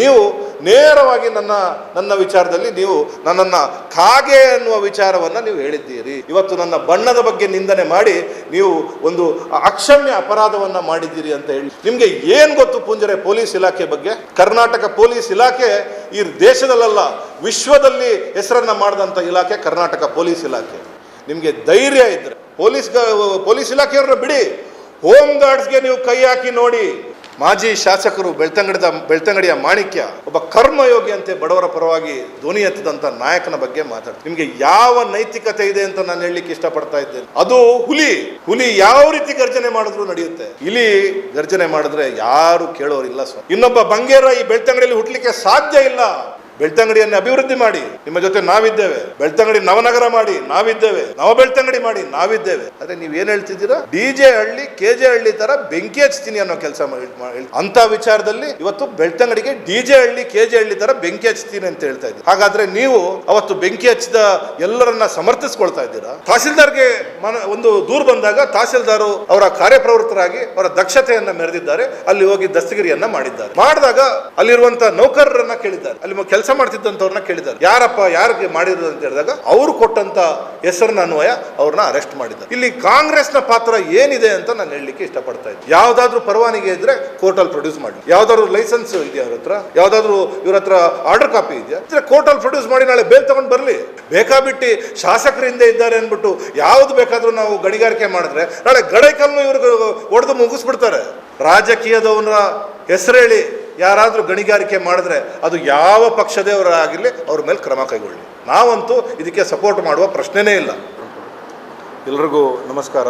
ನೀವು ನೇರವಾಗಿ ನನ್ನ ನನ್ನ ವಿಚಾರದಲ್ಲಿ ನೀವು ನನ್ನನ್ನು ಕಾಗೆ ಅನ್ನುವ ವಿಚಾರವನ್ನು ನೀವು ಹೇಳಿದ್ದೀರಿ. ಇವತ್ತು ನನ್ನ ಬಣ್ಣದ ಬಗ್ಗೆ ನಿಂದನೆ ಮಾಡಿ ನೀವು ಒಂದು ಅಕ್ಷಮ್ಯ ಅಪರಾಧವನ್ನು ಮಾಡಿದ್ದೀರಿ ಅಂತ ಹೇಳಿ. ನಿಮಗೆ ಏನು ಗೊತ್ತು ಪುಂಜರೆ ಪೊಲೀಸ್ ಇಲಾಖೆ ಬಗ್ಗೆ? ಕರ್ನಾಟಕ ಪೊಲೀಸ್ ಇಲಾಖೆ ಈ ದೇಶದಲ್ಲ ವಿಶ್ವದಲ್ಲಿ ಹೆಸರನ್ನ ಮಾಡಿದಂಥ ಇಲಾಖೆ ಕರ್ನಾಟಕ ಪೊಲೀಸ್ ಇಲಾಖೆ. ನಿಮಗೆ ಧೈರ್ಯ ಇದ್ರೆ ಪೊಲೀಸ್ ಪೊಲೀಸ್ ಇಲಾಖೆಯವ್ರನ್ನ ಬಿಡಿ. ಹೋಮ್ ಗಾರ್ಡ್ಸ್ಗೆ ನೀವು ಕೈ ಹಾಕಿ ನೋಡಿ. ಮಾಜಿ ಶಾಸಕರು ಬೆಳ್ತಂಗಡಿದ ಬೆಳ್ತಂಗಡಿಯ ಮಾಣಿಕ್ಯ ಒಬ್ಬ ಕರ್ಮಯೋಗಿ ಅಂತೆ ಬಡವರ ಪರವಾಗಿ ಧ್ವನಿ ಎತ್ತದಂತ ನಾಯಕನ ಬಗ್ಗೆ ಮಾತಾಡ್ತೀನಿ ನಿಮಗೆ ಯಾವ ನೈತಿಕತೆ ಇದೆ ಅಂತ ನಾನು ಹೇಳಲಿಕ್ಕೆ ಇಷ್ಟಪಡ್ತಾ ಇದ್ದೇನೆ. ಅದು ಹುಲಿ ಹುಲಿ ಯಾವ ರೀತಿ ಗರ್ಜನೆ ಮಾಡಿದ್ರು ನಡೆಯುತ್ತೆ. ಇಲಿ ಗರ್ಜನೆ ಮಾಡಿದ್ರೆ ಯಾರು ಕೇಳೋರಿಲ್ಲ ಸ್ವ. ಇನ್ನೊಬ್ಬ ಬಂಗೇರ ಈ ಬೆಳ್ತಂಗಡಿಯಲ್ಲಿ ಹುಟ್ಟಲಿಕ್ಕೆ ಸಾಧ್ಯ ಇಲ್ಲ. ಬೆಳ್ತಂಗಡಿಯನ್ನು ಅಭಿವೃದ್ಧಿ ಮಾಡಿ. ನಿಮ್ಮ ಜೊತೆ ನಾವಿದ್ದೇವೆ. ಬೆಳ್ತಂಗಡಿ ನವನಗರ ಮಾಡಿ. ನಾವಿದ್ದೇವೆ. ನವ ಬೆಳ್ತಂಗಡಿ ಮಾಡಿ. ನಾವಿದ್ದೇವೆ. ಆದ್ರೆ ನೀವ್ ಏನ್ ಹೇಳ್ತಿದ್ದೀರಾ? ಡಿಜೆ ಹಳ್ಳಿ ಕೆಜೆ ಹಳ್ಳಿ ತರ ಬೆಂಕಿ ಹಚ್ತೀನಿ ಅನ್ನೋ ಕೆಲಸ ಅಂತ ವಿಚಾರದಲ್ಲಿ ಇವತ್ತು ಬೆಳ್ತಂಗಡಿಗೆ ಡಿಜೆ ಹಳ್ಳಿ ಕೆಜೆ ಹಳ್ಳಿ ತರ ಬೆಂಕಿ ಹಚ್ತೀನಿ ಅಂತ ಹೇಳ್ತಾ ಇದ್ದೀವಿ ಹಾಗಾದ್ರೆ ನೀವು ಅವತ್ತು ಬೆಂಕಿ ಹಚ್ಚಿದ ಎಲ್ಲರನ್ನ ಸಮರ್ಥಿಸ್ಕೊಳ್ತಾ ಇದ್ದೀರಾ? ತಹಸೀಲ್ದಾರ್ಗೆ ಮನ ಒಂದು ದೂರು ಬಂದಾಗ ತಹಸೀಲ್ದಾರ್ ಅವರ ಕಾರ್ಯಪ್ರವೃತ್ತರಾಗಿ ಅವರ ದಕ್ಷತೆಯನ್ನ ಮೆರೆದಿದ್ದಾರೆ. ಅಲ್ಲಿ ಹೋಗಿ ದಸ್ತಗಿರಿಯನ್ನ ಮಾಡಿದ್ದಾರೆ. ಮಾಡಿದಾಗ ಅಲ್ಲಿರುವಂತ ನೌಕರರನ್ನ ಕೇಳಿದ್ದಾರೆ. ಅಲ್ಲಿ ಕೆಲಸ ಮಾಡ್ತಿದ್ದಂಥವ್ರನ್ನ ಕೇಳಿದ್ದಾರೆ. ಯಾರಪ್ಪ, ಯಾರಿಗೆ ಮಾಡಿದ್ರು ಅಂತ ಹೇಳಿದಾಗ ಅವರು ಕೊಟ್ಟಂತ ಹೆಸರಿನ ಅನ್ವಯ ಅವ್ರನ್ನ ಅರೆಸ್ಟ್ ಮಾಡಿದ್ದಾರೆ. ಇಲ್ಲಿ ಕಾಂಗ್ರೆಸ್ನ ಪಾತ್ರ ಏನಿದೆ ಅಂತ ನಾನು ಹೇಳಲಿಕ್ಕೆ ಇಷ್ಟಪಡ್ತಾ ಇದ್ದೀನಿ ಯಾವ್ದಾದ್ರು ಪರವಾನಿಗೆ ಇದ್ರೆ ಕೋರ್ಟಲ್ಲಿ ಪ್ರೊಡ್ಯೂಸ್ ಮಾಡಿ. ಯಾವ್ದಾದ್ರು ಲೈಸೆನ್ಸ್ ಇದೆಯಾ ಅವ್ರ ಹತ್ರ? ಯಾವ್ದಾದ್ರು ಇವ್ರ ಹತ್ರ ಆರ್ಡರ್ ಕಾಪಿ ಇದೆಯಾ? ಇದ್ರೆ ಕೋರ್ಟಲ್ಲಿ ಪ್ರೊಡ್ಯೂಸ್ ಮಾಡಿ ನಾಳೆ ಬೇಲ್ ತಗೊಂಡು ಬರಲಿ. ಬೇಕಾಬಿಟ್ಟು ಶಾಸಕರಿಂದ ಇದ್ದಾರೆ ಅಂದ್ಬಿಟ್ಟು ಯಾವ್ದು ಬೇಕಾದ್ರೂ ನಾವು ಗಣಿಗಾರಿಕೆ ಮಾಡಿದ್ರೆ ನಾಳೆ ಗಡೈಕಲ್ಲು ಇವ್ರಿಗೆ ಒಡೆದು ಮುಗಿಸ್ಬಿಡ್ತಾರೆ. ರಾಜಕೀಯದವನ ಹೆಸರೇಳಿ. ಯಾರಾದರೂ ಗಣಿಗಾರಿಕೆ ಮಾಡಿದ್ರೆ ಅದು ಯಾವ ಪಕ್ಷದವರಾಗಿರಲಿ ಅವ್ರ ಮೇಲೆ ಕ್ರಮ ಕೈಗೊಳ್ಳಿ. ನಾವಂತೂ ಇದಕ್ಕೆ ಸಪೋರ್ಟ್ ಮಾಡುವ ಪ್ರಶ್ನೆನೇ ಇಲ್ಲ. ಎಲ್ರಿಗೂ ನಮಸ್ಕಾರ.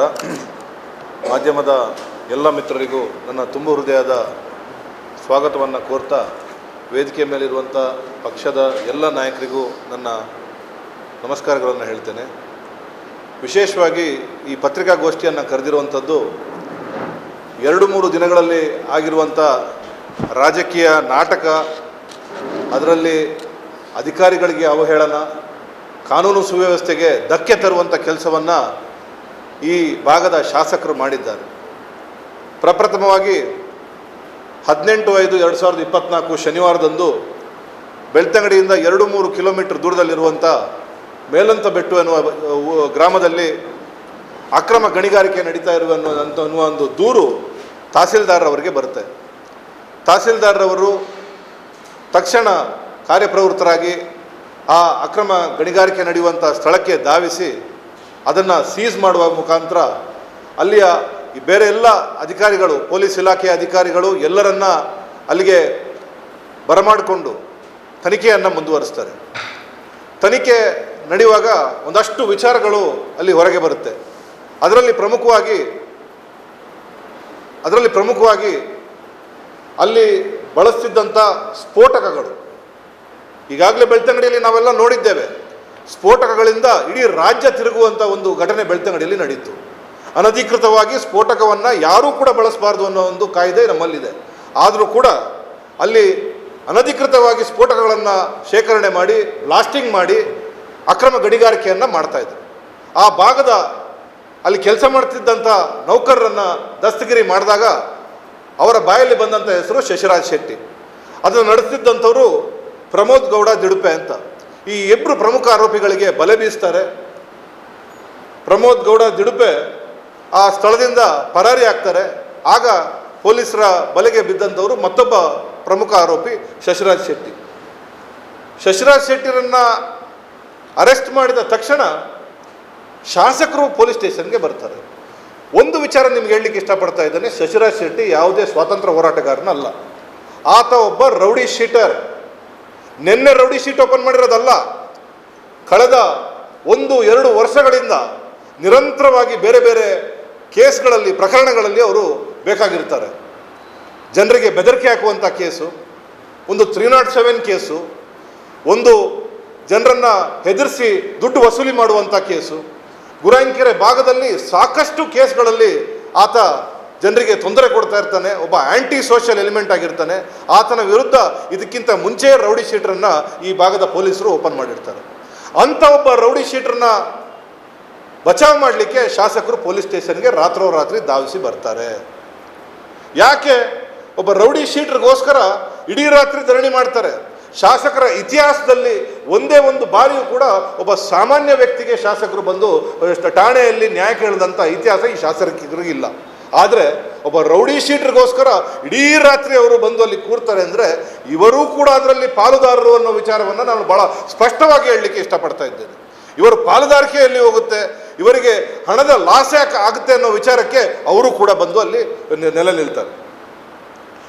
ಮಾಧ್ಯಮದ ಎಲ್ಲ ಮಿತ್ರರಿಗೂ ನನ್ನ ತುಂಬ ಹೃದಯದ ಸ್ವಾಗತವನ್ನು ಕೋರ್ತಾ ವೇದಿಕೆ ಮೇಲಿರುವಂಥ ಪಕ್ಷದ ಎಲ್ಲ ನಾಯಕರಿಗೂ ನನ್ನ ನಮಸ್ಕಾರಗಳನ್ನು ಹೇಳ್ತೇನೆ. ವಿಶೇಷವಾಗಿ ಈ ಪತ್ರಿಕಾಗೋಷ್ಠಿಯನ್ನು ಕರೆದಿರುವಂಥದ್ದು ಎರಡು ಮೂರು ದಿನಗಳಲ್ಲಿ ಆಗಿರುವಂಥ ರಾಜಕೀಯ ನಾಟಕ, ಅದರಲ್ಲಿ ಅಧಿಕಾರಿಗಳಿಗೆ ಅವಹೇಳನ, ಕಾನೂನು ಸುವ್ಯವಸ್ಥೆಗೆ ಧಕ್ಕೆ ತರುವಂಥ ಕೆಲಸವನ್ನು ಈ ಭಾಗದ ಶಾಸಕರು ಮಾಡಿದ್ದಾರೆ. ಪ್ರಪ್ರಥಮವಾಗಿ ಹದಿನೆಂಟು ಐದು ಎರಡು ಸಾವಿರದ ಇಪ್ಪತ್ತ್ನಾಲ್ಕು ಶನಿವಾರದಂದು ಬೆಳ್ತಂಗಡಿಯಿಂದ ಎರಡು ಮೂರು ಕಿಲೋಮೀಟರ್ ದೂರದಲ್ಲಿರುವಂಥ ಮೇಲಂತ ಬೆಟ್ಟು ಎನ್ನುವ ಗ್ರಾಮದಲ್ಲಿ ಅಕ್ರಮ ಗಣಿಗಾರಿಕೆ ನಡೀತಾ ಇರುವ ಅನ್ನುವಂಥ ಅನ್ನುವ ಒಂದು ದೂರು ತಹಸೀಲ್ದಾರ್ರವರಿಗೆ ಬರುತ್ತೆ. ತಹಸೀಲ್ದಾರ್ರವರು ತಕ್ಷಣ ಕಾರ್ಯಪ್ರವೃತ್ತರಾಗಿ ಆ ಅಕ್ರಮ ಗಣಿಗಾರಿಕೆ ನಡೆಯುವಂಥ ಸ್ಥಳಕ್ಕೆ ಧಾವಿಸಿ ಅದನ್ನು ಸೀಸ್ ಮಾಡುವ ಮುಖಾಂತರ ಅಲ್ಲಿಯ ಈ ಬೇರೆ ಎಲ್ಲ ಅಧಿಕಾರಿಗಳು, ಪೊಲೀಸ್ ಇಲಾಖೆಯ ಅಧಿಕಾರಿಗಳು ಎಲ್ಲರನ್ನ ಅಲ್ಲಿಗೆ ಬರಮಾಡಿಕೊಂಡು ತನಿಖೆಯನ್ನು ಮುಂದುವರಿಸ್ತಾರೆ. ತನಿಖೆ ನಡೆಯುವಾಗ ಒಂದಷ್ಟು ವಿಚಾರಗಳು ಅಲ್ಲಿ ಹೊರಗೆ ಬರುತ್ತೆ. ಅದರಲ್ಲಿ ಪ್ರಮುಖವಾಗಿ ಅದರಲ್ಲಿ ಪ್ರಮುಖವಾಗಿ ಅಲ್ಲಿ ಬಳಸ್ತಿದ್ದಂಥ ಸ್ಫೋಟಕಗಳು. ಈಗಾಗಲೇ ಬೆಳ್ತಂಗಡಿಯಲ್ಲಿ ನಾವೆಲ್ಲ ನೋಡಿದ್ದೇವೆ. ಸ್ಫೋಟಕಗಳಿಂದ ಇಡೀ ರಾಜ್ಯ ತಿರುಗುವಂಥ ಒಂದು ಘಟನೆ ಬೆಳ್ತಂಗಡಿಯಲ್ಲಿ ನಡೆಯಿತು ಅನಧಿಕೃತವಾಗಿ ಸ್ಫೋಟಕವನ್ನು ಯಾರೂ ಕೂಡ ಬಳಸಬಾರ್ದು ಅನ್ನೋ ಒಂದು ಕಾಯ್ದೆ ನಮ್ಮಲ್ಲಿದೆ. ಆದರೂ ಕೂಡ ಅಲ್ಲಿ ಅನಧಿಕೃತವಾಗಿ ಸ್ಫೋಟಕಗಳನ್ನು ಶೇಖರಣೆ ಮಾಡಿ, ಬ್ಲಾಸ್ಟಿಂಗ್ ಮಾಡಿ ಅಕ್ರಮ ಗಣಿಗಾರಿಕೆಯನ್ನು ಮಾಡ್ತಾಯಿದ್ರು ಆ ಭಾಗದ ಅಲ್ಲಿ ಕೆಲಸ ಮಾಡ್ತಿದ್ದಂಥ ನೌಕರರನ್ನು ದಸ್ತಗಿರಿ ಮಾಡಿದಾಗ ಅವರ ಬಾಯಲ್ಲಿ ಬಂದಂಥ ಹೆಸರು ಶಶಿರಾಜ್ ಶೆಟ್ಟಿ. ಅದನ್ನು ನಡೆಸ್ತಿದ್ದಂಥವರು ಪ್ರಮೋದ್ ಗೌಡ ದಿಡುಪೆ ಅಂತ. ಈ ಇಬ್ಬರು ಪ್ರಮುಖ ಆರೋಪಿಗಳಿಗೆ ಬಲೆ ಬೀಸ್ತಾರೆ. ಪ್ರಮೋದ್ ಗೌಡ ದಿಡುಪೆ ಆ ಸ್ಥಳದಿಂದ ಪರಾರಿ ಆಗ್ತಾರೆ. ಆಗ ಪೊಲೀಸರ ಬಲೆಗೆ ಬಿದ್ದಂಥವರು ಮತ್ತೊಬ್ಬ ಪ್ರಮುಖ ಆರೋಪಿ ಶಶಿರಾಜ್ ಶೆಟ್ಟಿ. ಶಶಿರಾಜ್ ಶೆಟ್ಟಿರನ್ನು ಅರೆಸ್ಟ್ ಮಾಡಿದ ತಕ್ಷಣ ಶಾಸಕರು ಪೊಲೀಸ್ ಸ್ಟೇಷನ್ಗೆ ಬರ್ತಾರೆ. ಒಂದು ವಿಚಾರ ನಿಮ್ಗೆ ಹೇಳಲಿಕ್ಕೆ ಇಷ್ಟಪಡ್ತಾ ಇದ್ದೇನೆ, ಶಶಿರಾಜ್ ಶೆಟ್ಟಿ ಯಾವುದೇ ಸ್ವಾತಂತ್ರ್ಯ ಹೋರಾಟಗಾರನಲ್ಲ. ಆತ ಒಬ್ಬ ರೌಡಿ ಶೀಟರ್. ನಿನ್ನೆ ರೌಡಿ ಶೀಟ್ ಓಪನ್ ಮಾಡಿರೋದಲ್ಲ, ಕಳೆದ ಒಂದು, ಎರಡು ವರ್ಷಗಳಿಂದ ನಿರಂತರವಾಗಿ ಬೇರೆ ಬೇರೆ ಕೇಸ್ಗಳಲ್ಲಿ, ಪ್ರಕರಣಗಳಲ್ಲಿ ಅವರು ಬೇಕಾಗಿರ್ತಾರೆ. ಜನರಿಗೆ ಬೆದರಿಕೆ ಹಾಕುವಂಥ ಕೇಸು, ಒಂದು ತ್ರೀ ನಾಟ್ ಸೆವೆನ್ ಕೇಸು, ಒಂದು ಜನರನ್ನು ಹೆದರಿಸಿ ದುಡ್ಡು ವಸೂಲಿ ಮಾಡುವಂಥ ಕೇಸು ಗುರಾಯಿನ್ಕೆರೆ ಭಾಗದಲ್ಲಿ ಸಾಕಷ್ಟು ಕೇಸ್ಗಳಲ್ಲಿ ಆತ ಜನರಿಗೆ ತೊಂದರೆ ಕೊಡ್ತಾ ಇರ್ತಾನೆ, ಒಬ್ಬ ಆ್ಯಂಟಿ ಸೋಷಿಯಲ್ ಎಲಿಮೆಂಟ್ ಆಗಿರ್ತಾನೆ. ಆತನ ವಿರುದ್ಧ ಇದಕ್ಕಿಂತ ಮುಂಚೆ ರೌಡಿ ಶೀಟ್ರನ್ನು ಈ ಭಾಗದ ಪೊಲೀಸರು ಓಪನ್ ಮಾಡಿರ್ತಾರೆ. ಅಂಥ ಒಬ್ಬ ರೌಡಿ ಶೀಟ್ರನ್ನ ಬಚಾವ್ ಮಾಡಲಿಕ್ಕೆ ಶಾಸಕರು ಪೊಲೀಸ್ ಸ್ಟೇಷನ್ಗೆ ರಾತ್ರೋರಾತ್ರಿ ಧಾವಿಸಿ ಬರ್ತಾರೆ. ಯಾಕೆ? ಒಬ್ಬ ರೌಡಿ ಶೀಟ್ರಿಗೋಸ್ಕರ ಇಡೀ ರಾತ್ರಿ ಧರಣಿ ಮಾಡ್ತಾರೆ. ಶಾಸಕರ ಇತಿಹಾಸದಲ್ಲಿ ಒಂದೇ ಒಂದು ಬಾರಿಯೂ ಕೂಡ ಒಬ್ಬ ಸಾಮಾನ್ಯ ವ್ಯಕ್ತಿಗೆ ಶಾಸಕರು ಬಂದು ಠಾಣೆಯಲ್ಲಿ ನ್ಯಾಯ ಕೇಳಿದಂಥ ಇತಿಹಾಸ ಈ ಶಾಸಕರಿಗಿಲ್ಲ ಆದರೆ ಒಬ್ಬ ರೌಡಿ ಶೀಟ್ರಿಗೋಸ್ಕರ ಇಡೀ ರಾತ್ರಿ ಅವರು ಬಂದು ಅಲ್ಲಿ ಕೂರ್ತಾರೆ ಅಂದರೆ ಇವರೂ ಕೂಡ ಅದರಲ್ಲಿ ಪಾಲುದಾರರು ಅನ್ನೋ ವಿಚಾರವನ್ನು ನಾನು ಭಾಳ ಸ್ಪಷ್ಟವಾಗಿ ಹೇಳಲಿಕ್ಕೆ ಇಷ್ಟಪಡ್ತಾ ಇದ್ದೇನೆ. ಇವರು ಪಾಲುದಾರಿಕೆಯಲ್ಲಿ ಹೋಗುತ್ತೆ, ಇವರಿಗೆ ಹಣದ ಲಾಸ್ ಯಾಕೆ ಆಗುತ್ತೆ ಅನ್ನೋ ವಿಚಾರಕ್ಕೆ ಅವರು ಕೂಡ ಬಂದು ಅಲ್ಲಿ ನೆಲೆ ನಿಲ್ತಾರೆ.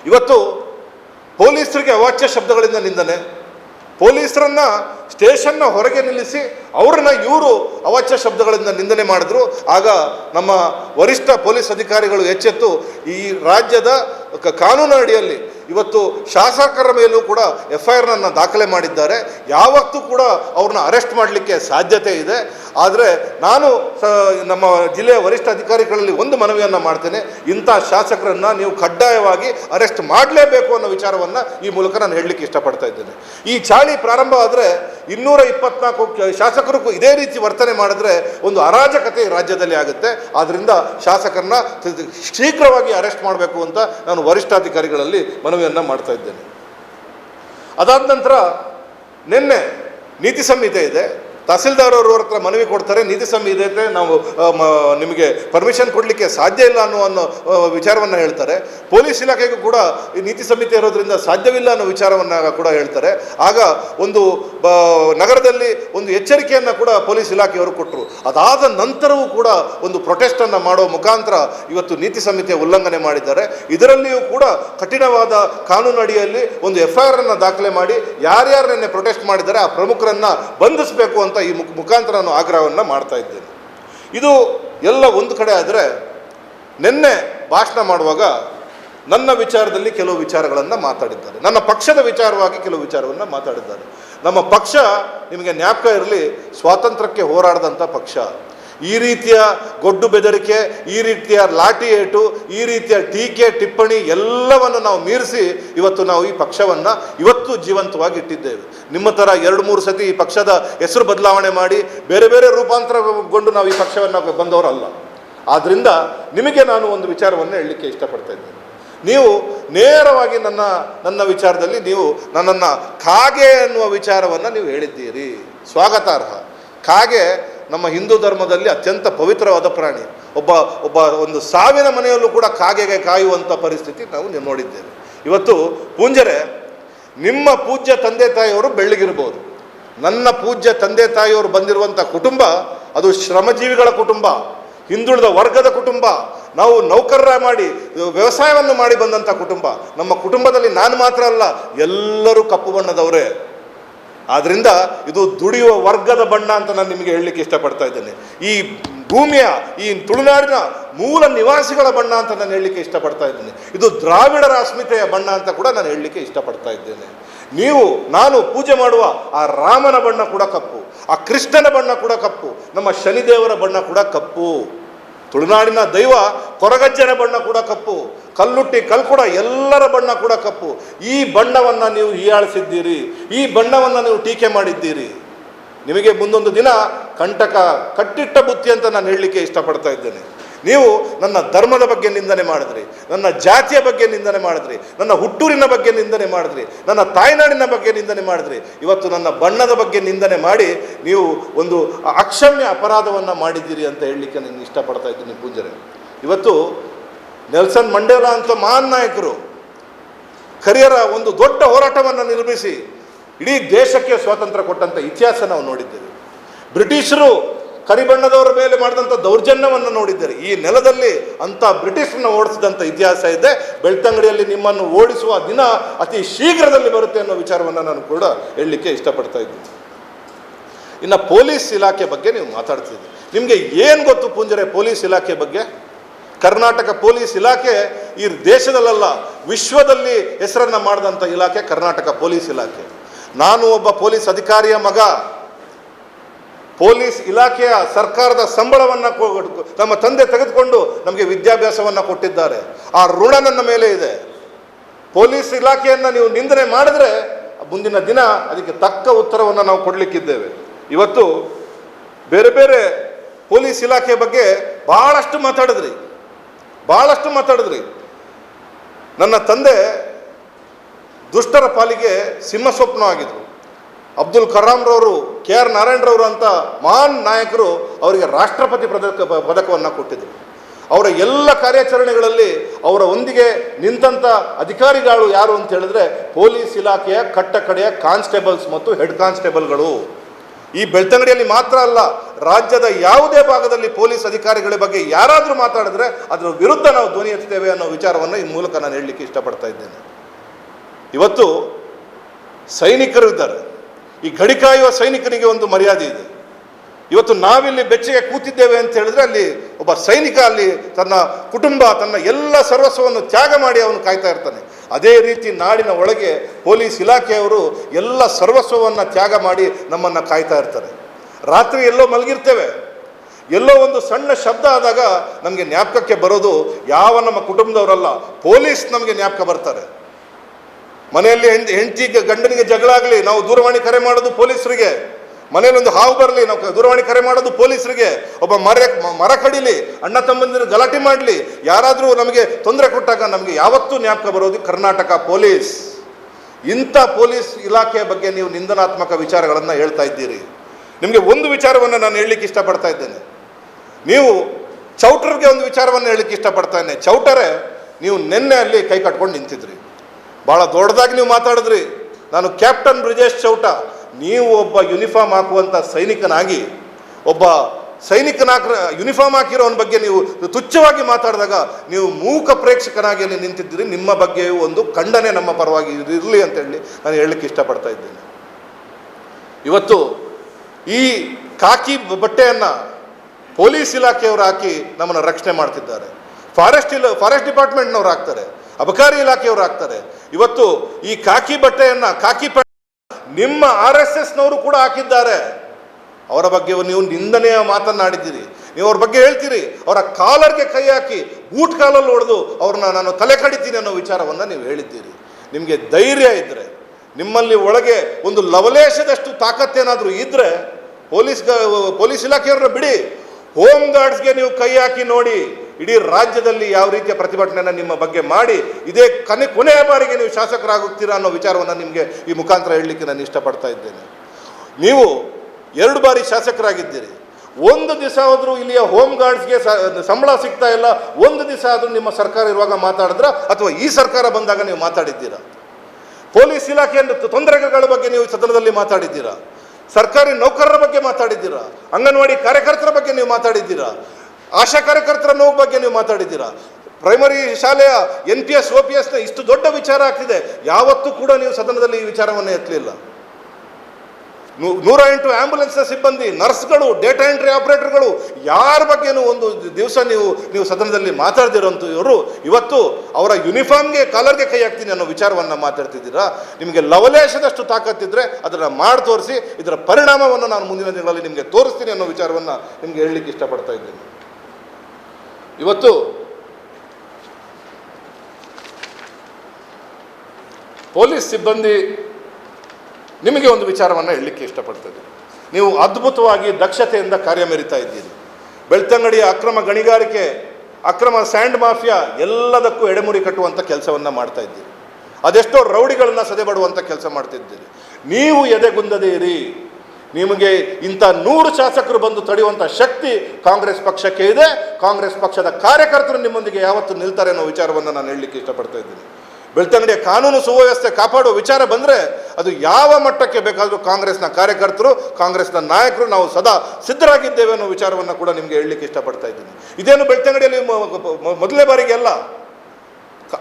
ಇವತ್ತು ಪೊಲೀಸರಿಗೆ ಅವಾಚ್ಯ ಶಬ್ದಗಳಿಂದ ನಿಂದನೆ. ಪೊಲೀಸರನ್ನ ಸ್ಟೇಷನ್ನ ಹೊರಗೆ ನಿಲ್ಲಿಸಿ ಅವ್ರನ್ನ ಇವರು ಅವಾಚ್ಯ ಶಬ್ದಗಳಿಂದ ನಿಂದನೆ ಮಾಡಿದ್ರು. ಆಗ ನಮ್ಮ ವರಿಷ್ಠ ಪೊಲೀಸ್ ಅಧಿಕಾರಿಗಳು ಎಚ್ಚೆತ್ತು ಈ ರಾಜ್ಯದ ಕಾನೂನು ಅಡಿಯಲ್ಲಿ ಇವತ್ತು ಶಾಸಕರ ಮೇಲೂ ಕೂಡ ಎಫ್ ಐ ಆರ್ನನ್ನು ದಾಖಲೆ ಮಾಡಿದ್ದಾರೆ. ಯಾವತ್ತೂ ಕೂಡ ಅವ್ರನ್ನ ಅರೆಸ್ಟ್ ಮಾಡಲಿಕ್ಕೆ ಸಾಧ್ಯತೆ ಇದೆ. ಆದರೆ ನಾನು ನಮ್ಮ ಜಿಲ್ಲೆಯ ವರಿಷ್ಠ ಅಧಿಕಾರಿಗಳಲ್ಲಿ ಒಂದು ಮನವಿಯನ್ನು ಮಾಡ್ತೇನೆ. ಇಂಥ ಶಾಸಕರನ್ನು ನೀವು ಕಡ್ಡಾಯವಾಗಿ ಅರೆಸ್ಟ್ ಮಾಡಲೇಬೇಕು ಅನ್ನೋ ವಿಚಾರವನ್ನು ಈ ಮೂಲಕ ನಾನು ಹೇಳಲಿಕ್ಕೆ ಇಷ್ಟಪಡ್ತಾ ಇದ್ದೇನೆ. ಈ ಚಾಳಿ ಪ್ರಾರಂಭ ಆದರೆ ಇನ್ನೂರ ಇಪ್ಪತ್ನಾಲ್ಕು ಶಾಸಕರು ಇದೇ ರೀತಿ ವರ್ತನೆ ಮಾಡಿದ್ರೆ ಒಂದು ಅರಾಜಕತೆ ರಾಜ್ಯದಲ್ಲಿ ಆಗುತ್ತೆ. ಆದ್ದರಿಂದ ಶಾಸಕರನ್ನ ಶೀಘ್ರವಾಗಿ ಅರೆಸ್ಟ್ ಮಾಡಬೇಕು ಅಂತ ನಾನು ವರಿಷ್ಠಾಧಿಕಾರಿಗಳಲ್ಲಿ ಮನವಿಯನ್ನು ಮಾಡ್ತಾ ಇದ್ದೇನೆ. ಅದಾದ ನಂತರ ನಿನ್ನೆ ನೀತಿ ಸಂಹಿತೆ ಇದೆ. ತಹಸೀಲ್ದಾರ್ ಅವ್ರ ಹತ್ರ ಮನವಿ ಕೊಡ್ತಾರೆ ನೀತಿ ಸಂಹಿತೆ ನಾವು ನಿಮಗೆ ಪರ್ಮಿಷನ್ ಕೊಡಲಿಕ್ಕೆ ಸಾಧ್ಯ ಇಲ್ಲ ಅನ್ನೋ ಅನ್ನೋ ವಿಚಾರವನ್ನು ಹೇಳ್ತಾರೆ. ಪೊಲೀಸ್ ಇಲಾಖೆಗೂ ಕೂಡ ಈ ನೀತಿ ಸಂಹಿತೆ ಇರೋದ್ರಿಂದ ಸಾಧ್ಯವಿಲ್ಲ ಅನ್ನೋ ವಿಚಾರವನ್ನು ಕೂಡ ಹೇಳ್ತಾರೆ. ಆಗ ಒಂದು ನಗರದಲ್ಲಿ ಒಂದು ಎಚ್ಚರಿಕೆಯನ್ನು ಕೂಡ ಪೊಲೀಸ್ ಇಲಾಖೆಯವರು ಕೊಟ್ಟರು ಅದಾದ ನಂತರವೂ ಕೂಡ ಒಂದು ಪ್ರೊಟೆಸ್ಟನ್ನು ಮಾಡೋ ಮುಖಾಂತರ ಇವತ್ತು ನೀತಿ ಸಂಹಿತೆ ಉಲ್ಲಂಘನೆ ಮಾಡಿದ್ದಾರೆ. ಇದರಲ್ಲಿಯೂ ಕೂಡ ಕಠಿಣವಾದ ಕಾನೂನು ಅಡಿಯಲ್ಲಿ ಒಂದು ಎಫ್ ಐ ಆರನ್ನು ದಾಖಲೆ ಮಾಡಿ, ಯಾರ್ಯಾರು ನಿನ್ನೆ ಪ್ರೊಟೆಸ್ಟ್ ಮಾಡಿದ್ದಾರೆ, ಆ ಪ್ರಮುಖರನ್ನು ಬಂಧಿಸಬೇಕು ಅಂತ ಈ ಮುಖ ಮುಖಾಂತರ ನಾನು ಆಗ್ರಹವನ್ನು ಮಾಡ್ತಾ ಇದ್ದೇನೆ. ಇದು ಎಲ್ಲ ಒಂದು ಕಡೆ ಆದರೆ ನಿನ್ನೆ ಭಾಷಣ ಮಾಡುವಾಗ ನನ್ನ ವಿಚಾರದಲ್ಲಿ ಕೆಲವು ವಿಚಾರಗಳನ್ನು ಮಾತಾಡಿದ್ದಾರೆ. ನನ್ನ ಪಕ್ಷದ ವಿಚಾರವಾಗಿ ಕೆಲವು ವಿಚಾರವನ್ನು ಮಾತಾಡಿದ್ದಾರೆ. ನಮ್ಮ ಪಕ್ಷ ನಿಮಗೆ ಜ್ಞಾಪಕ ಇರಲಿ, ಸ್ವಾತಂತ್ರ್ಯಕ್ಕೆ ಹೋರಾಡಿದಂಥ ಪಕ್ಷ. ಈ ರೀತಿಯ ಗೊಡ್ಡು ಬೆದರಿಕೆ, ಈ ರೀತಿಯ ಲಾಠಿ ಏಟು, ಈ ರೀತಿಯ ಟೀಕೆ, ಟಿಪ್ಪಣಿ ಎಲ್ಲವನ್ನು ನಾವು ಮೀರಿಸಿ ಇವತ್ತು ನಾವು ಈ ಪಕ್ಷವನ್ನು ಇವತ್ತು ಜೀವಂತವಾಗಿ ಇಟ್ಟಿದ್ದೇವೆ. ನಿಮ್ಮ ಥರ ಎರಡು ಮೂರು ಸತಿ ಈ ಪಕ್ಷದ ಹೆಸರು ಬದಲಾವಣೆ ಮಾಡಿ ಬೇರೆ ಬೇರೆ ರೂಪಾಂತರಗೊಂಡು ನಾವು ಈ ಪಕ್ಷವನ್ನು ಬಂದವರಲ್ಲ. ಆದ್ದರಿಂದ ನಿಮಗೆ ನಾನು ಒಂದು ವಿಚಾರವನ್ನು ಹೇಳಲಿಕ್ಕೆ ಇಷ್ಟಪಡ್ತಾ ಇದ್ದೇನೆ. ನೀವು ನೇರವಾಗಿ ನನ್ನ ನನ್ನ ವಿಚಾರದಲ್ಲಿ ನೀವು ನನ್ನನ್ನು ಕಾಗೆ ಎನ್ನುವ ವಿಚಾರವನ್ನು ನೀವು ಹೇಳಿದ್ದೀರಿ. ಸ್ವಾಗತಾರ್ಹ. ಕಾಗೆ ನಮ್ಮ ಹಿಂದೂ ಧರ್ಮದಲ್ಲಿ ಅತ್ಯಂತ ಪವಿತ್ರವಾದ ಪ್ರಾಣಿ. ಒಬ್ಬ ಒಬ್ಬ ಒಂದು ಸಾವಿನ ಮನೆಯಲ್ಲೂ ಕೂಡ ಕಾಗೆಗೆ ಕಾಯುವಂಥ ಪರಿಸ್ಥಿತಿ ನಾವು ನೋಡಿದ್ದೇವೆ. ಇವತ್ತು ಪೂಂಜರೆ, ನಿಮ್ಮ ಪೂಜ್ಯ ತಂದೆ ತಾಯಿಯವರು ಬೆಳ್ಳಿಗಿರ್ಬೋದು. ನನ್ನ ಪೂಜ್ಯ ತಂದೆ ತಾಯಿಯವರು ಬಂದಿರುವಂಥ ಕುಟುಂಬ, ಅದು ಶ್ರಮಜೀವಿಗಳ ಕುಟುಂಬ, ಹಿಂದುಳಿದ ವರ್ಗದ ಕುಟುಂಬ, ನಾವು ನೌಕರರ ಮಾಡಿ, ವ್ಯವಸಾಯವನ್ನು ಮಾಡಿ ಬಂದಂಥ ಕುಟುಂಬ. ನಮ್ಮ ಕುಟುಂಬದಲ್ಲಿ ನಾನು ಮಾತ್ರ ಅಲ್ಲ, ಎಲ್ಲರೂ ಕಪ್ಪು ಬಣ್ಣದವರೇ. ಆದ್ದರಿಂದ ಇದು ದುಡಿಯುವ ವರ್ಗದ ಬಣ್ಣ ಅಂತ ನಾನು ನಿಮಗೆ ಹೇಳಲಿಕ್ಕೆ ಇಷ್ಟಪಡ್ತಾ ಇದ್ದೇನೆ. ಈ ಭೂಮಿಯ, ಈ ತುಳುನಾಡಿನ ಮೂಲ ನಿವಾಸಿಗಳ ಬಣ್ಣ ಅಂತ ನಾನು ಹೇಳಲಿಕ್ಕೆ ಇಷ್ಟಪಡ್ತಾ ಇದ್ದೇನೆ. ಇದು ದ್ರಾವಿಡರ ಅಸ್ಮಿತೆಯ ಬಣ್ಣ ಅಂತ ಕೂಡ ನಾನು ಹೇಳಲಿಕ್ಕೆ ಇಷ್ಟಪಡ್ತಾ ಇದ್ದೇನೆ. ನೀವು, ನಾನು ಪೂಜೆ ಮಾಡುವ ಆ ರಾಮನ ಬಣ್ಣ ಕೂಡ ಕಪ್ಪು, ಆ ಕೃಷ್ಣನ ಬಣ್ಣ ಕೂಡ ಕಪ್ಪು, ನಮ್ಮ ಶನಿದೇವರ ಬಣ್ಣ ಕೂಡ ಕಪ್ಪು. ತುಳುನಾಡಿನ ದೈವ ಕೊರಗಜ್ಜನ ಬಣ್ಣ ಕೂಡ ಕಪ್ಪು, ಕಲ್ಲುಟ್ಟಿ ಕಲ್ಕುಡ ಎಲ್ಲರ ಬಣ್ಣ ಕೂಡ ಕಪ್ಪು. ಈ ಬಣ್ಣವನ್ನು ನೀವು ಹೀಯಾಳಿಸಿದ್ದೀರಿ, ಈ ಬಣ್ಣವನ್ನು ನೀವು ಟೀಕೆ ಮಾಡಿದ್ದೀರಿ. ನಿಮಗೆ ಮುಂದೊಂದು ದಿನ ಕಂಟಕ ಕಟ್ಟಿಟ್ಟ ಬುತ್ತಿ ಅಂತ ನಾನು ಹೇಳಲಿಕ್ಕೆ ಇಷ್ಟಪಡ್ತಾ ಇದ್ದೇನೆ. ನೀವು ನನ್ನ ಧರ್ಮದ ಬಗ್ಗೆ ನಿಂದನೆ ಮಾಡಿದ್ರಿ, ನನ್ನ ಜಾತಿಯ ಬಗ್ಗೆ ನಿಂದನೆ ಮಾಡಿದ್ರಿ, ನನ್ನ ಹುಟ್ಟೂರಿನ ಬಗ್ಗೆ ನಿಂದನೆ ಮಾಡಿದ್ರಿ, ನನ್ನ ತಾಯ್ನಾಡಿನ ಬಗ್ಗೆ ನಿಂದನೆ ಮಾಡಿದ್ರಿ. ಇವತ್ತು ನನ್ನ ಬಣ್ಣದ ಬಗ್ಗೆ ನಿಂದನೆ ಮಾಡಿ ನೀವು ಒಂದು ಅಕ್ಷಮ್ಯ ಅಪರಾಧವನ್ನು ಮಾಡಿದ್ದೀರಿ ಅಂತ ಹೇಳಲಿಕ್ಕೆ ನಾನು ಇಷ್ಟಪಡ್ತಾ ಇದ್ದೀನಿ ಪೂಜರೆ ಇವತ್ತು ನೆಲ್ಸನ್ ಮಂಡೇಲಾ ಅಂತ ಮಹಾನ್ ನಾಯಕರು ಕರಿಯರ ಒಂದು ದೊಡ್ಡ ಹೋರಾಟವನ್ನು ನಿರ್ಮಿಸಿ ಇಡೀ ದೇಶಕ್ಕೆ ಸ್ವಾತಂತ್ರ್ಯ ಕೊಟ್ಟಂಥ ಇತಿಹಾಸ ನಾವು ನೋಡಿದ್ದೇವೆ. ಬ್ರಿಟಿಷರು ಕರಿಬಣ್ಣದವರ ಮೇಲೆ ಮಾಡಿದಂಥ ದೌರ್ಜನ್ಯವನ್ನು ನೋಡಿದ್ದೀರಿ. ಈ ನೆಲದಲ್ಲಿ ಅಂಥ ಬ್ರಿಟಿಷ್ನ ಓಡಿಸಿದಂಥ ಇತಿಹಾಸ ಇದೆ. ಬೆಳ್ತಂಗಡಿಯಲ್ಲಿ ನಿಮ್ಮನ್ನು ಓಡಿಸುವ ದಿನ ಅತಿ ಶೀಘ್ರದಲ್ಲಿ ಬರುತ್ತೆ ಅನ್ನೋ ವಿಚಾರವನ್ನು ನಾನು ಕೂಡ ಹೇಳಲಿಕ್ಕೆ ಇಷ್ಟಪಡ್ತಾ ಇದ್ದೀನಿ. ಇನ್ನು ಪೊಲೀಸ್ ಇಲಾಖೆ ಬಗ್ಗೆ ನೀವು ಮಾತಾಡ್ತಿದ್ದೀರಿ. ನಿಮಗೆ ಏನು ಗೊತ್ತು ಪುಂಜರೆ ಪೊಲೀಸ್ ಇಲಾಖೆ ಬಗ್ಗೆ? ಕರ್ನಾಟಕ ಪೊಲೀಸ್ ಇಲಾಖೆ ಈ ದೇಶದಲ್ಲ ವಿಶ್ವದಲ್ಲಿ ಹೆಸರನ್ನು ಮಾಡಿದಂಥ ಇಲಾಖೆ ಕರ್ನಾಟಕ ಪೊಲೀಸ್ ಇಲಾಖೆ. ನಾನು ಒಬ್ಬ ಪೊಲೀಸ್ ಅಧಿಕಾರಿಯ ಮಗ. ಪೊಲೀಸ್ ಇಲಾಖೆಯ ಸರ್ಕಾರದ ಸಂಬಳವನ್ನು ನಮ್ಮ ತಂದೆ ತೆಗೆದುಕೊಂಡು ನಮಗೆ ವಿದ್ಯಾಭ್ಯಾಸವನ್ನು ಕೊಟ್ಟಿದ್ದಾರೆ. ಆ ಋಣ ನನ್ನ ಮೇಲೆ ಇದೆ. ಪೊಲೀಸ್ ಇಲಾಖೆಯನ್ನು ನೀವು ನಿಂದನೆ ಮಾಡಿದ್ರೆ ಮುಂದಿನ ದಿನ ಅದಕ್ಕೆ ತಕ್ಕ ಉತ್ತರವನ್ನು ನಾವು ಕೊಡಲಿಕ್ಕಿದ್ದೇವೆ. ಇವತ್ತು ಬೇರೆ ಬೇರೆ ಪೊಲೀಸ್ ಇಲಾಖೆ ಬಗ್ಗೆ ಭಾಳಷ್ಟು ಮಾತಾಡಿದ್ರಿ. ಭಾಳಷ್ಟು ಮಾತಾಡಿದ್ರಿ. ನನ್ನ ತಂದೆ ದುಷ್ಟರ ಪಾಲಿಗೆ ಸಿಂಹ ಸ್ವಪ್ನವಾಗಿದ್ದರು ಅಬ್ದುಲ್ ಕಲಾಂರವರು ಕೆ ಆರ್ ನಾರಾಯಣರವರು ಅಂತ ಮಹಾನ್ ನಾಯಕರು ಅವರಿಗೆ ರಾಷ್ಟ್ರಪತಿ ಪದಕ, ಪದಕವನ್ನು ಕೊಟ್ಟಿದ್ದರು ಅವರ ಎಲ್ಲ ಕಾರ್ಯಾಚರಣೆಗಳಲ್ಲಿ ಅವರ ಒಂದಿಗೆ ನಿಂತಂಥ ಅಧಿಕಾರಿಗಳು ಯಾರು ಅಂತ ಹೇಳಿದ್ರೆ ಪೊಲೀಸ್ ಇಲಾಖೆಯ ಕಟ್ಟ ಕಡೆಯ ಕಾನ್ಸ್ಟೇಬಲ್ಸ್ ಮತ್ತು ಹೆಡ್ ಕಾನ್ಸ್ಟೇಬಲ್ಗಳು. ಈ ಬೆಳ್ತಂಗಡಿಯಲ್ಲಿ ಮಾತ್ರ ಅಲ್ಲ, ರಾಜ್ಯದ ಯಾವುದೇ ಭಾಗದಲ್ಲಿ ಪೊಲೀಸ್ ಅಧಿಕಾರಿಗಳ ಬಗ್ಗೆ ಯಾರಾದರೂ ಮಾತಾಡಿದ್ರೆ ಅದರ ವಿರುದ್ಧ ನಾವು ಧ್ವನಿ ಎತ್ತುತ್ತೇವೆ ಅನ್ನೋ ವಿಚಾರವನ್ನು ಈ ಮೂಲಕ ನಾನು ಹೇಳಲಿಕ್ಕೆ ಇಷ್ಟಪಡ್ತಾ ಇದ್ದೇನೆ. ಇವತ್ತು ಸೈನಿಕರು ಇದ್ದಾರೆ. ಈ ಗಡಿ ಕಾಯುವ ಸೈನಿಕನಿಗೆ ಒಂದು ಮರ್ಯಾದೆ ಇದೆ. ಇವತ್ತು ನಾವಿಲ್ಲಿ ಬೆಚ್ಚಗೆ ಕೂತಿದ್ದೇವೆ ಅಂತ ಹೇಳಿದ್ರೆ ಅಲ್ಲಿ ಒಬ್ಬ ಸೈನಿಕ ಅಲ್ಲಿ ತನ್ನ ಕುಟುಂಬ, ತನ್ನ ಎಲ್ಲ ಸರ್ವಸ್ವವನ್ನು ತ್ಯಾಗ ಮಾಡಿ ಅವನು ಕಾಯ್ತಾ ಇರ್ತಾನೆ. ಅದೇ ರೀತಿ ನಾಡಿನ ಒಳಗೆ ಪೊಲೀಸ್ ಇಲಾಖೆಯವರು ಎಲ್ಲ ಸರ್ವಸ್ವವನ್ನು ತ್ಯಾಗ ಮಾಡಿ ನಮ್ಮನ್ನು ಕಾಯ್ತಾ ಇರ್ತಾರೆ. ರಾತ್ರಿ ಎಲ್ಲೋ ಮಲಗಿರ್ತೇವೆ. ಎಲ್ಲೋ ಒಂದು ಸಣ್ಣ ಶಬ್ದ ಆದಾಗ ನಮಗೆ ಜ್ಞಾಪಕಕ್ಕೆ ಬರೋದು ಯಾವ ನಮ್ಮ ಕುಟುಂಬದವರಲ್ಲ, ಪೊಲೀಸ್ ನಮಗೆ ಜ್ಞಾಪಕ ಬರ್ತಾರೆ. ಮನೆಯಲ್ಲಿ ಹೆಂಡ್, ಹೆಂಡತಿ ಗಂಡನಿಗೆ ಜಗಳ ಆಗಲಿ, ನಾವು ದೂರವಾಣಿ ಕರೆ ಮಾಡೋದು ಪೊಲೀಸರಿಗೆ. ಮನೇಲಿ ಒಂದು ಹಾವು ಬರಲಿ, ನಾವು ದೂರವಾಣಿ ಕರೆ ಮಾಡೋದು ಪೊಲೀಸರಿಗೆ. ಒಬ್ಬ ಮರ ಮರ ಕಡಿಲಿ, ಅಣ್ಣ ತಮ್ಮಂದಿರು ಗಲಾಟೆ ಮಾಡಲಿ, ಯಾರಾದರೂ ನಮಗೆ ತೊಂದರೆ ಕೊಟ್ಟಾಗ ನಮಗೆ ಯಾವತ್ತೂ ಜ್ಞಾಪಕ ಬರೋದು ಕರ್ನಾಟಕ ಪೊಲೀಸ್. ಇಂಥ ಪೊಲೀಸ್ ಇಲಾಖೆಯ ಬಗ್ಗೆ ನೀವು ನಿಂದನಾತ್ಮಕ ವಿಚಾರಗಳನ್ನು ಹೇಳ್ತಾ ಇದ್ದೀರಿ. ನಿಮಗೆ ಒಂದು ವಿಚಾರವನ್ನು ನಾನು ಹೇಳಲಿಕ್ಕೆ ಇಷ್ಟಪಡ್ತಾ ಇದ್ದೇನೆ. ನೀವು ಚೌಟ್ರಿಗೆ ಒಂದು ವಿಚಾರವನ್ನು ಹೇಳಲಿಕ್ಕೆ ಇಷ್ಟಪಡ್ತಾ ಇದ್ದೇನೆ. ಚೌಟರೇ, ನೀವು ನಿನ್ನೆ ಅಲ್ಲಿ ಕೈ ಕಟ್ಕೊಂಡು ನಿಂತಿದ್ರಿ. ಭಾಳ ದೊಡ್ಡದಾಗಿ ನೀವು ಮಾತಾಡಿದ್ರಿ. ನಾನು ಕ್ಯಾಪ್ಟನ್ ಬ್ರಿಜೇಶ್ ಚೌಟ. ನೀವು ಒಬ್ಬ ಯೂನಿಫಾರ್ಮ್ ಹಾಕುವಂಥ ಸೈನಿಕನಾಗಿ, ಒಬ್ಬ ಸೈನಿಕನ ಯೂನಿಫಾರ್ಮ್ ಹಾಕಿರೋನ ಬಗ್ಗೆ ನೀವು ತುಚ್ಛವಾಗಿ ಮಾತಾಡಿದಾಗ ನೀವು ಮೂಕ ಪ್ರೇಕ್ಷಕನಾಗಿ ಅಲ್ಲಿ ನಿಂತಿದ್ದೀರಿ. ನಿಮ್ಮ ಬಗ್ಗೆ ಒಂದು ಖಂಡನೆ ನಮ್ಮ ಪರವಾಗಿ ಇರಲಿ ಅಂತ ಹೇಳಿ ನಾನು ಹೇಳಲಿಕ್ಕೆ ಇಷ್ಟಪಡ್ತಾ ಇದ್ದೇನೆ. ಇವತ್ತು ಈ ಕಾಕಿ ಬಟ್ಟೆಯನ್ನು ಪೊಲೀಸ್ ಇಲಾಖೆಯವರು ಹಾಕಿ ನಮ್ಮನ್ನು ರಕ್ಷಣೆ ಮಾಡ್ತಿದ್ದಾರೆ. ಫಾರೆಸ್ಟ್ ಇಲ್ಲ ಫಾರೆಸ್ಟ್ ಡಿಪಾರ್ಟ್ಮೆಂಟ್ನವ್ರು ಹಾಕ್ತಾರೆ. ಅಬಕಾರಿ ಇಲಾಖೆಯವರು ಹಾಕ್ತಾರೆ. ಇವತ್ತು ಈ ಕಾಕಿ ಬಟ್ಟೆಯನ್ನು ಕಾಕಿ ನಿಮ್ಮ ಆರ್ ಎಸ್ ಎಸ್ನವರು ಕೂಡ ಹಾಕಿದ್ದಾರೆ. ಅವರ ಬಗ್ಗೆ ನೀವು ನಿಂದನೆಯ ಮಾತನ್ನಾಡಿದ್ದೀರಿ. ನೀವು ಅವ್ರ ಬಗ್ಗೆ ಹೇಳ್ತೀರಿ. ಅವರ ಕಾಲರ್ಗೆ ಕೈ ಹಾಕಿ, ಬೂಟ್ ಕಾಲಲ್ಲಿ ಹೊಡೆದು ಅವ್ರನ್ನ ನಾನು ತಲೆ ಕಡಿತೀನಿ ಅನ್ನೋ ವಿಚಾರವನ್ನು ನೀವು ಹೇಳಿದ್ದೀರಿ. ನಿಮಗೆ ಧೈರ್ಯ ಇದ್ದರೆ ನಿಮ್ಮಲ್ಲಿ ಒಳಗೆ ಒಂದು ಲವಲೇಶದಷ್ಟು ತಾಕತ್ತೇನಾದರೂ ಇದ್ದರೆ ಪೊಲೀಸ್ ಪೊಲೀಸ್ ಇಲಾಖೆಯವ್ರನ್ನ ಬಿಡಿ. ಹೋಮ್ ಗಾರ್ಡ್ಸ್ಗೆ ನೀವು ಕೈ ಹಾಕಿ ನೋಡಿ. ಇಡೀ ರಾಜ್ಯದಲ್ಲಿ ಯಾವ ರೀತಿಯ ಪ್ರತಿಭಟನೆಯನ್ನು ನಿಮ್ಮ ಬಗ್ಗೆ ಮಾಡಿ, ಇದೇ ಕನೆ, ಕೊನೆಯ ಬಾರಿಗೆ ನೀವು ಶಾಸಕರಾಗುತ್ತೀರಾ ಅನ್ನೋ ವಿಚಾರವನ್ನು ನಿಮಗೆ ಈ ಮುಖಾಂತರ ಹೇಳಲಿಕ್ಕೆ ನಾನು ಇಷ್ಟಪಡ್ತಾ ಇದ್ದೇನೆ. ನೀವು ಎರಡು ಬಾರಿ ಶಾಸಕರಾಗಿದ್ದೀರಿ. ಒಂದು ದಿವಸ ಆದರೂ ಇಲ್ಲಿಯ ಹೋಮ್ ಗಾರ್ಡ್ಸ್ಗೆ ಸಂಬಳ ಸಿಗ್ತಾ ಇಲ್ಲ. ಒಂದು ದಿವಸ ಆದರೂ ನಿಮ್ಮ ಸರ್ಕಾರ ಇರುವಾಗ ಮಾತಾಡಿದ್ರ? ಅಥವಾ ಈ ಸರ್ಕಾರ ಬಂದಾಗ ನೀವು ಮಾತಾಡಿದ್ದೀರಾ? ಪೊಲೀಸ್ ಇಲಾಖೆಯ ತೊಂದರೆಗಳ ಬಗ್ಗೆ ನೀವು ಸದನದಲ್ಲಿ ಮಾತಾಡಿದ್ದೀರಾ? ಸರ್ಕಾರಿ ನೌಕರರ ಬಗ್ಗೆ ಮಾತಾಡಿದ್ದೀರಾ? ಅಂಗನವಾಡಿ ಕಾರ್ಯಕರ್ತರ ಬಗ್ಗೆ ನೀವು ಮಾತಾಡಿದ್ದೀರಾ? ಆಶಾ ಕಾರ್ಯಕರ್ತರ ನೋವು ಬಗ್ಗೆ ನೀವು ಮಾತಾಡಿದ್ದೀರಾ? ಪ್ರೈಮರಿ ಶಾಲೆಯ N P S O P ಎಸ್ನ ಇಷ್ಟು ದೊಡ್ಡ ವಿಚಾರ ಆಗ್ತಿದೆ. ಯಾವತ್ತೂ ಕೂಡ ನೀವು ಸದನದಲ್ಲಿ ಈ ವಿಚಾರವನ್ನು ಎತ್ತಲಿಲ್ಲ. ನೂರ ಎಂಟು ಆಂಬ್ಯುಲೆನ್ಸ್ನ ಸಿಬ್ಬಂದಿ, ನರ್ಸ್ಗಳು ಡೇಟಾ ಎಂಟ್ರಿ ಆಪರೇಟರ್ಗಳು ಯಾರ ಬಗ್ಗೆನೂ ಒಂದು ದಿವಸ ನೀವು ನೀವು ಸದನದಲ್ಲಿ ಮಾತಾಡ್ದಿರೋಂಥವ್ರು ಇವತ್ತು ಅವರ ಯೂನಿಫಾರ್ಮ್ಗೆ ಕಾಲರ್ಗೆ ಕೈ ಹಾಕ್ತೀನಿ ಅನ್ನೋ ವಿಚಾರವನ್ನು ಮಾತಾಡ್ತಿದ್ದೀರಾ? ನಿಮಗೆ ಲವಲೇಶದಷ್ಟು ತಾಕತ್ತಿದ್ರೆ ಅದನ್ನು ಮಾಡಿ ತೋರಿಸಿ, ಇದರ ಪರಿಣಾಮವನ್ನು ನಾನು ಮುಂದಿನ ದಿನಗಳಲ್ಲಿ ನಿಮಗೆ ತೋರಿಸ್ತೀನಿ ಅನ್ನೋ ವಿಚಾರವನ್ನು ನಿಮಗೆ ಹೇಳಲಿಕ್ಕೆ ಇಷ್ಟಪಡ್ತಾ ಇದ್ದೀನಿ. ಇವತ್ತು ಪೊಲೀಸ್ ಸಿಬ್ಬಂದಿ ನಿಮಗೆ ಒಂದು ವಿಚಾರವನ್ನು ಹೇಳಲಿಕ್ಕೆ ಇಷ್ಟಪಡ್ತದೆ ನೀವು ಅದ್ಭುತವಾಗಿ ದಕ್ಷತೆಯಿಂದ ಕಾರ್ಯ ಕಾರ್ಯಮೆರಿತಾ ಇದ್ದೀರಿ. ಬೆಳ್ತಂಗಡಿಯ ಅಕ್ರಮ ಗಣಿಗಾರಿಕೆ, ಅಕ್ರಮ ಸ್ಯಾಂಡ್ ಮಾಫಿಯಾ ಎಲ್ಲದಕ್ಕೂ ಎಡೆಮುರಿ ಕಟ್ಟುವಂಥ ಕೆಲಸವನ್ನು ಮಾಡ್ತಾ ಇದ್ದೀರಿ. ಅದೆಷ್ಟೋ ರೌಡಿಗಳನ್ನು ಸದೆಬಡುವಂಥ ಕೆಲಸ ಮಾಡ್ತಿದ್ದೀರಿ ನೀವು ಎದೆಗುಂದದೇ ಇರಿ. ನಿಮಗೆ ಇಂಥ ನೂರು ಶಾಸಕರು ಬಂದು ತಡೆಯುವಂಥ ಶಕ್ತಿ ಕಾಂಗ್ರೆಸ್ ಪಕ್ಷಕ್ಕೆ ಇದೆ. ಕಾಂಗ್ರೆಸ್ ಪಕ್ಷದ ಕಾರ್ಯಕರ್ತರು ನಿಮ್ಮೊಂದಿಗೆ ಯಾವತ್ತು ನಿಲ್ತಾರೆ ಅನ್ನೋ ವಿಚಾರವನ್ನು ನಾನು ಹೇಳಲಿಕ್ಕೆ ಇಷ್ಟಪಡ್ತಾ ಇದ್ದೀನಿ. ಬೆಳ್ತಂಗಡಿಯ ಕಾನೂನು ಸುವ್ಯವಸ್ಥೆ ಕಾಪಾಡುವ ವಿಚಾರ ಬಂದರೆ ಅದು ಯಾವ ಮಟ್ಟಕ್ಕೆ ಬೇಕಾದರೂ ಕಾಂಗ್ರೆಸ್ನ ಕಾರ್ಯಕರ್ತರು, ಕಾಂಗ್ರೆಸ್ನ ನಾಯಕರು ನಾವು ಸದಾ ಸಿದ್ಧರಾಗಿದ್ದೇವೆ ಅನ್ನೋ ವಿಚಾರವನ್ನು ಕೂಡ ನಿಮಗೆ ಹೇಳಲಿಕ್ಕೆ ಇಷ್ಟಪಡ್ತಾ ಇದ್ದೀನಿ. ಇದೇನು ಬೆಳ್ತಂಗಡಿಯಲ್ಲಿ ಮ- ಮ- ಮೊದಲನೇ ಬಾರಿಗೆ ಅಲ್ಲ.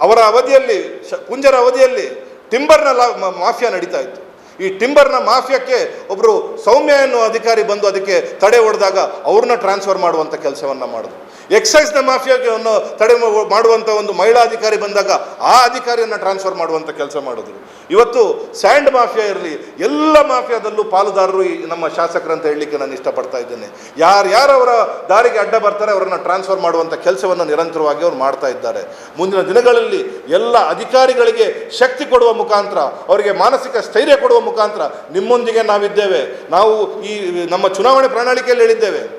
ಅವರ ಅವಧಿಯಲ್ಲಿ, ಶ- ಕುಂಜರ ಅವಧಿಯಲ್ಲಿ ಟಿಂಬರ್ನ ಲಾ ಮಾಫಿಯಾ ನಡೀತಾ ಇತ್ತು. ಈ ಟಿಂಬರ್ನ ಮಾಫಿಯಾಕ್ಕೆ ಒಬ್ಬರು ಸೌಮ್ಯ ಎನ್ನುವ ಅಧಿಕಾರಿ ಬಂದು ಅದಕ್ಕೆ ತಡೆ ಹೊಡೆದಾಗ ಅವ್ರನ್ನ ಟ್ರಾನ್ಸ್ಫರ್ ಮಾಡುವಂಥ ಕೆಲಸವನ್ನು ಮಾಡಿದ್ರು ಎಕ್ಸೈಸ್ನ ಮಾಫಿಯಾಗೆ ಅನ್ನು ತಡೆ ಮಾಡುವಂಥ ಒಂದು ಮಹಿಳಾ ಅಧಿಕಾರಿ ಬಂದಾಗ ಆ ಅಧಿಕಾರಿಯನ್ನು ಟ್ರಾನ್ಸ್ಫರ್ ಮಾಡುವಂಥ ಕೆಲಸ ಮಾಡಿದ್ರು. ಇವತ್ತು ಸ್ಯಾಂಡ್ ಮಾಫಿಯಾ ಇರಲಿ, ಎಲ್ಲ ಮಾಫಿಯಾದಲ್ಲೂ ಪಾಲುದಾರರು ನಮ್ಮ ಶಾಸಕರು ಅಂತ ಹೇಳಲಿಕ್ಕೆ ನಾನು ಇಷ್ಟಪಡ್ತಾ ಇದ್ದೇನೆ. ಯಾರು ಅವರ ದಾರಿಗೆ ಅಡ್ಡ ಬರ್ತಾರೆ, ಅವರನ್ನು ಟ್ರಾನ್ಸ್ಫರ್ ಮಾಡುವಂಥ ಕೆಲಸವನ್ನು ನಿರಂತರವಾಗಿ ಅವ್ರು ಮಾಡ್ತಾ ಇದ್ದಾರೆ. ಮುಂದಿನ ದಿನಗಳಲ್ಲಿ ಎಲ್ಲ ಅಧಿಕಾರಿಗಳಿಗೆ ಶಕ್ತಿ ಕೊಡುವ ಮುಖಾಂತರ, ಅವರಿಗೆ ಮಾನಸಿಕ ಸ್ಥೈರ್ಯ ಕೊಡುವ ಮುಖಾಂತರ ನಿಮ್ಮೊಂದಿಗೆ ನಾವಿದ್ದೇವೆ. ನಾವು ಈ, ನಮ್ಮ ಚುನಾವಣೆ ಪ್ರಣಾಳಿಕೆಯಲ್ಲಿ ಹೇಳಿದ್ದೇವೆ.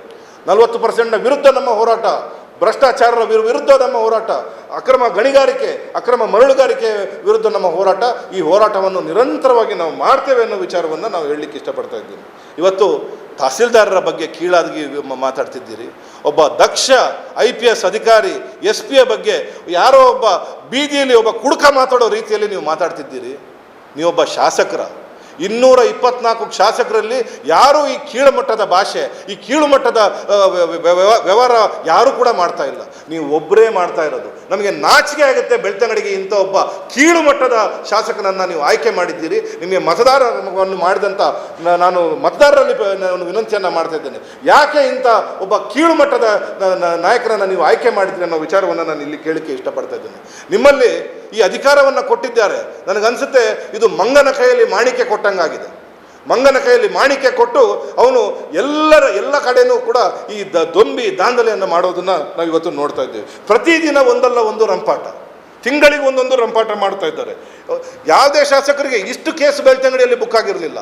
ನಲವತ್ತು ಪರ್ಸೆಂಟ್ನ ವಿರುದ್ಧ ನಮ್ಮ ಹೋರಾಟ, ಭ್ರಷ್ಟಾಚಾರರ ವಿರು- ವಿರುದ್ಧ ನಮ್ಮ ಹೋರಾಟ, ಅಕ್ರಮ ಗಣಿಗಾರಿಕೆ, ಅಕ್ರಮ ಮರಳುಗಾರಿಕೆ ವಿರುದ್ಧ ನಮ್ಮ ಹೋರಾಟ, ಈ ಹೋರಾಟವನ್ನು ನಿರಂತರವಾಗಿ ನಾವು ಮಾಡ್ತೇವೆ ಅನ್ನೋ ವಿಚಾರವನ್ನು ನಾವು ಹೇಳಲಿಕ್ಕೆ ಇಷ್ಟಪಡ್ತಾ ಇದ್ದೀನಿ. ಇವತ್ತು ತಹಸೀಲ್ದಾರರ ಬಗ್ಗೆ ಕೀಳಾಗಿ ಮಾತಾಡ್ತಿದ್ದೀರಿ. ಒಬ್ಬ ದಕ್ಷ ಐ ಪಿ ಎಸ್ ಅಧಿಕಾರಿ, ಎಸ್ ಪಿಯ ಬಗ್ಗೆ ಯಾರೋ ಒಬ್ಬ ಬೀದಿಯಲ್ಲಿ ಒಬ್ಬ ಕುಡುಕ ಮಾತಾಡೋ ರೀತಿಯಲ್ಲಿ ನೀವು ಮಾತಾಡ್ತಿದ್ದೀರಿ. ನೀವೊಬ್ಬ ಶಾಸಕರ ಇನ್ನೂರ ಇಪ್ಪತ್ನಾಲ್ಕು ಶಾಸಕರಲ್ಲಿ ಯಾರೂ ಈ ಕೀಳುಮಟ್ಟದ ಭಾಷೆ, ಈ ಕೀಳುಮಟ್ಟದ ವ್ಯವಹಾರ ಯಾರೂ ಕೂಡ ಮಾಡ್ತಾ ಇಲ್ಲ. ನೀವು ಒಬ್ಬರೇ ಮಾಡ್ತಾ ಇರೋದು. ನಮಗೆ ನಾಚಿಕೆ ಆಗುತ್ತೆ ಬೆಳ್ತಂಗಡಿಗೆ ಇಂಥ ಒಬ್ಬ ಕೀಳುಮಟ್ಟದ ಶಾಸಕನನ್ನು ನೀವು ಆಯ್ಕೆ ಮಾಡಿದ್ದೀರಿ. ನಿಮಗೆ ಮತದಾರವನ್ನು ಮಾಡಿದಂಥ ನಾನು ಮತದಾರರಲ್ಲಿ ನಾನು ವಿನಂತಿಯನ್ನು ಮಾಡ್ತಾ ಇದ್ದೇನೆ. ಯಾಕೆ ಇಂಥ ಒಬ್ಬ ಕೀಳು ಮಟ್ಟದ ನ- ನ- ನಾಯಕರನ್ನು ನೀವು ಆಯ್ಕೆ ಮಾಡಿದ್ದೀರಿ ಅನ್ನೋ ವಿಚಾರವನ್ನು ನಾನು ಇಲ್ಲಿ ಕೇಳಲಿಕ್ಕೆ ಇಷ್ಟಪಡ್ತಾ ಇದ್ದೇನೆ. ನಿಮ್ಮಲ್ಲಿ ಈ ಅಧಿಕಾರವನ್ನು ಕೊಟ್ಟಿದ್ದಾರೆ. ನನಗನ್ಸುತ್ತೆ ಇದು ಮಂಗನ ಕೈಯಲ್ಲಿ ಮಾಣಿಕೆ ಕೊಟ್ಟಂಗಾಗಿದೆ. ಮಂಗನ ಕೈಯಲ್ಲಿ ಮಾಣಿಕೆ ಕೊಟ್ಟು ಅವನು ಎಲ್ಲರ, ಎಲ್ಲ ಕಡೆಯೂ ಕೂಡ ಈ ದ, ದೊಂಬಿ ದಾಂಧಲೆಯನ್ನು ಮಾಡೋದನ್ನು ನಾವು ಇವತ್ತು ನೋಡ್ತಾ ಇದ್ದೇವೆ. ಪ್ರತಿದಿನ ಒಂದಲ್ಲ ಒಂದು ರಂಪಾಟ. ತಿಂಗಳಿಗೆ ಒಂದೊಂದು ರಂಪಾಟ ಮಾಡ್ತಾ ಇದ್ದಾರೆ. ಯಾವುದೇ ಶಾಸಕರಿಗೆ ಇಷ್ಟು ಕೇಸ್ ಬೆಳ್ತಂಗಡಿಯಲ್ಲಿ ಬುಕ್ ಆಗಿರಲಿಲ್ಲ.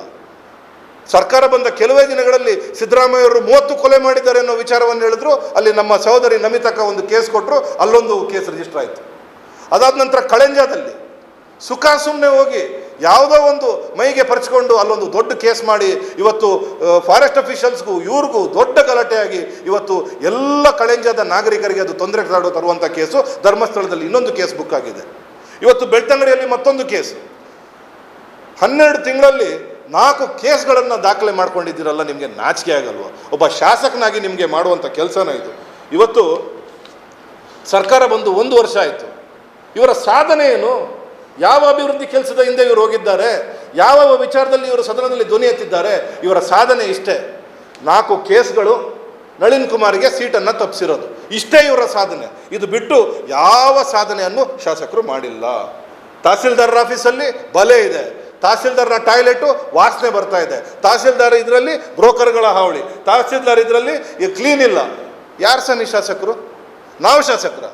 ಸರ್ಕಾರ ಬಂದ ಕೆಲವೇ ದಿನಗಳಲ್ಲಿ ಸಿದ್ದರಾಮಯ್ಯವರು ಮೂವತ್ತು ಕೊಲೆ ಮಾಡಿದ್ದಾರೆ ಅನ್ನೋ ವಿಚಾರವನ್ನು ಹೇಳಿದ್ರು. ಅಲ್ಲಿ ನಮ್ಮ ಸಹೋದರಿ ನಮಿತಕ್ಕ ಒಂದು ಕೇಸ್ ಕೊಟ್ಟರು ಅಲ್ಲೊಂದು ಕೇಸ್ ರಿಜಿಸ್ಟರ್ ಆಯಿತು. ಅದಾದ ನಂತರ ಕಳೆಂಜಾದಲ್ಲಿ ಸುಖ ಸುಮ್ಮನೆ ಹೋಗಿ ಯಾವುದೋ ಒಂದು ಮೈಗೆ ಪರ್ಚ್ಕೊಂಡು ಅಲ್ಲೊಂದು ದೊಡ್ಡ ಕೇಸ್ ಮಾಡಿ ಇವತ್ತು ಫಾರೆಸ್ಟ್ ಅಫಿಷಿಯಲ್ಸ್ಗೂ ಇವ್ರಿಗೂ ದೊಡ್ಡ ಗಲಾಟೆಯಾಗಿ ಇವತ್ತು ಎಲ್ಲ ಕಳೆಂಜಾದ ನಾಗರಿಕರಿಗೆ ಅದು ತೊಂದರೆ ತಾಡು ತರುವಂಥ ಕೇಸು. ಧರ್ಮಸ್ಥಳದಲ್ಲಿ ಇನ್ನೊಂದು ಕೇಸ್ ಬುಕ್ ಆಗಿದೆ. ಇವತ್ತು ಬೆಳ್ತಂಗಡಿಯಲ್ಲಿ ಮತ್ತೊಂದು ಕೇಸು. ಹನ್ನೆರಡು ತಿಂಗಳಲ್ಲಿ ನಾಲ್ಕು ಕೇಸ್ಗಳನ್ನು ದಾಖಲೆ ಮಾಡ್ಕೊಂಡಿದ್ದೀರಲ್ಲ, ನಿಮಗೆ ನಾಚಿಕೆ ಆಗಲ್ವ? ಒಬ್ಬ ಶಾಸಕನಾಗಿ ನಿಮಗೆ ಮಾಡುವಂಥ ಕೆಲಸನ ಇದು. ಇವತ್ತು ಸರ್ಕಾರ ಬಂದು ಒಂದು ವರ್ಷ ಆಯಿತು. ಇವರ ಸಾಧನೆ ಏನು ಯಾವ ಅಭಿವೃದ್ಧಿ ಕೆಲಸದ ಹಿಂದೆ ಇವರು ಹೋಗಿದ್ದಾರೆ, ಯಾವ ವಿಚಾರದಲ್ಲಿ ಇವರು ಸದನದಲ್ಲಿ ಧ್ವನಿ ಎತ್ತಿದ್ದಾರೆ, ಇವರ ಸಾಧನೆ ಇಷ್ಟೇ. ನಾಲ್ಕು ಕೇಸ್ಗಳು ನಳಿನ್ ಕುಮಾರ್ಗೆ ಸೀಟನ್ನು ತಪ್ಪಿಸಿರೋದು ಇಷ್ಟೇ ಇವರ ಸಾಧನೆ. ಇದು ಬಿಟ್ಟು ಯಾವ ಸಾಧನೆಯನ್ನು ಶಾಸಕರು ಮಾಡಿಲ್ಲ. ತಹಸೀಲ್ದಾರರ ಆಫೀಸಲ್ಲಿ ಬಲೆ ಇದೆ. ತಹಸೀಲ್ದಾರ್ನ ಟಾಯ್ಲೆಟು ವಾಸನೆ ಬರ್ತಾ ಇದೆ. ತಹಸೀಲ್ದಾರ್ ಇದರಲ್ಲಿ ಬ್ರೋಕರ್ಗಳ ಹಾವಳಿ. ತಹಸೀಲ್ದಾರ್ ಇದರಲ್ಲಿ ಕ್ಲೀನ್ ಇಲ್ಲ. ಯಾರು ಸನ್ನಿ ಶಾಸಕರು? ನಾವು ಶಾಸಕರ.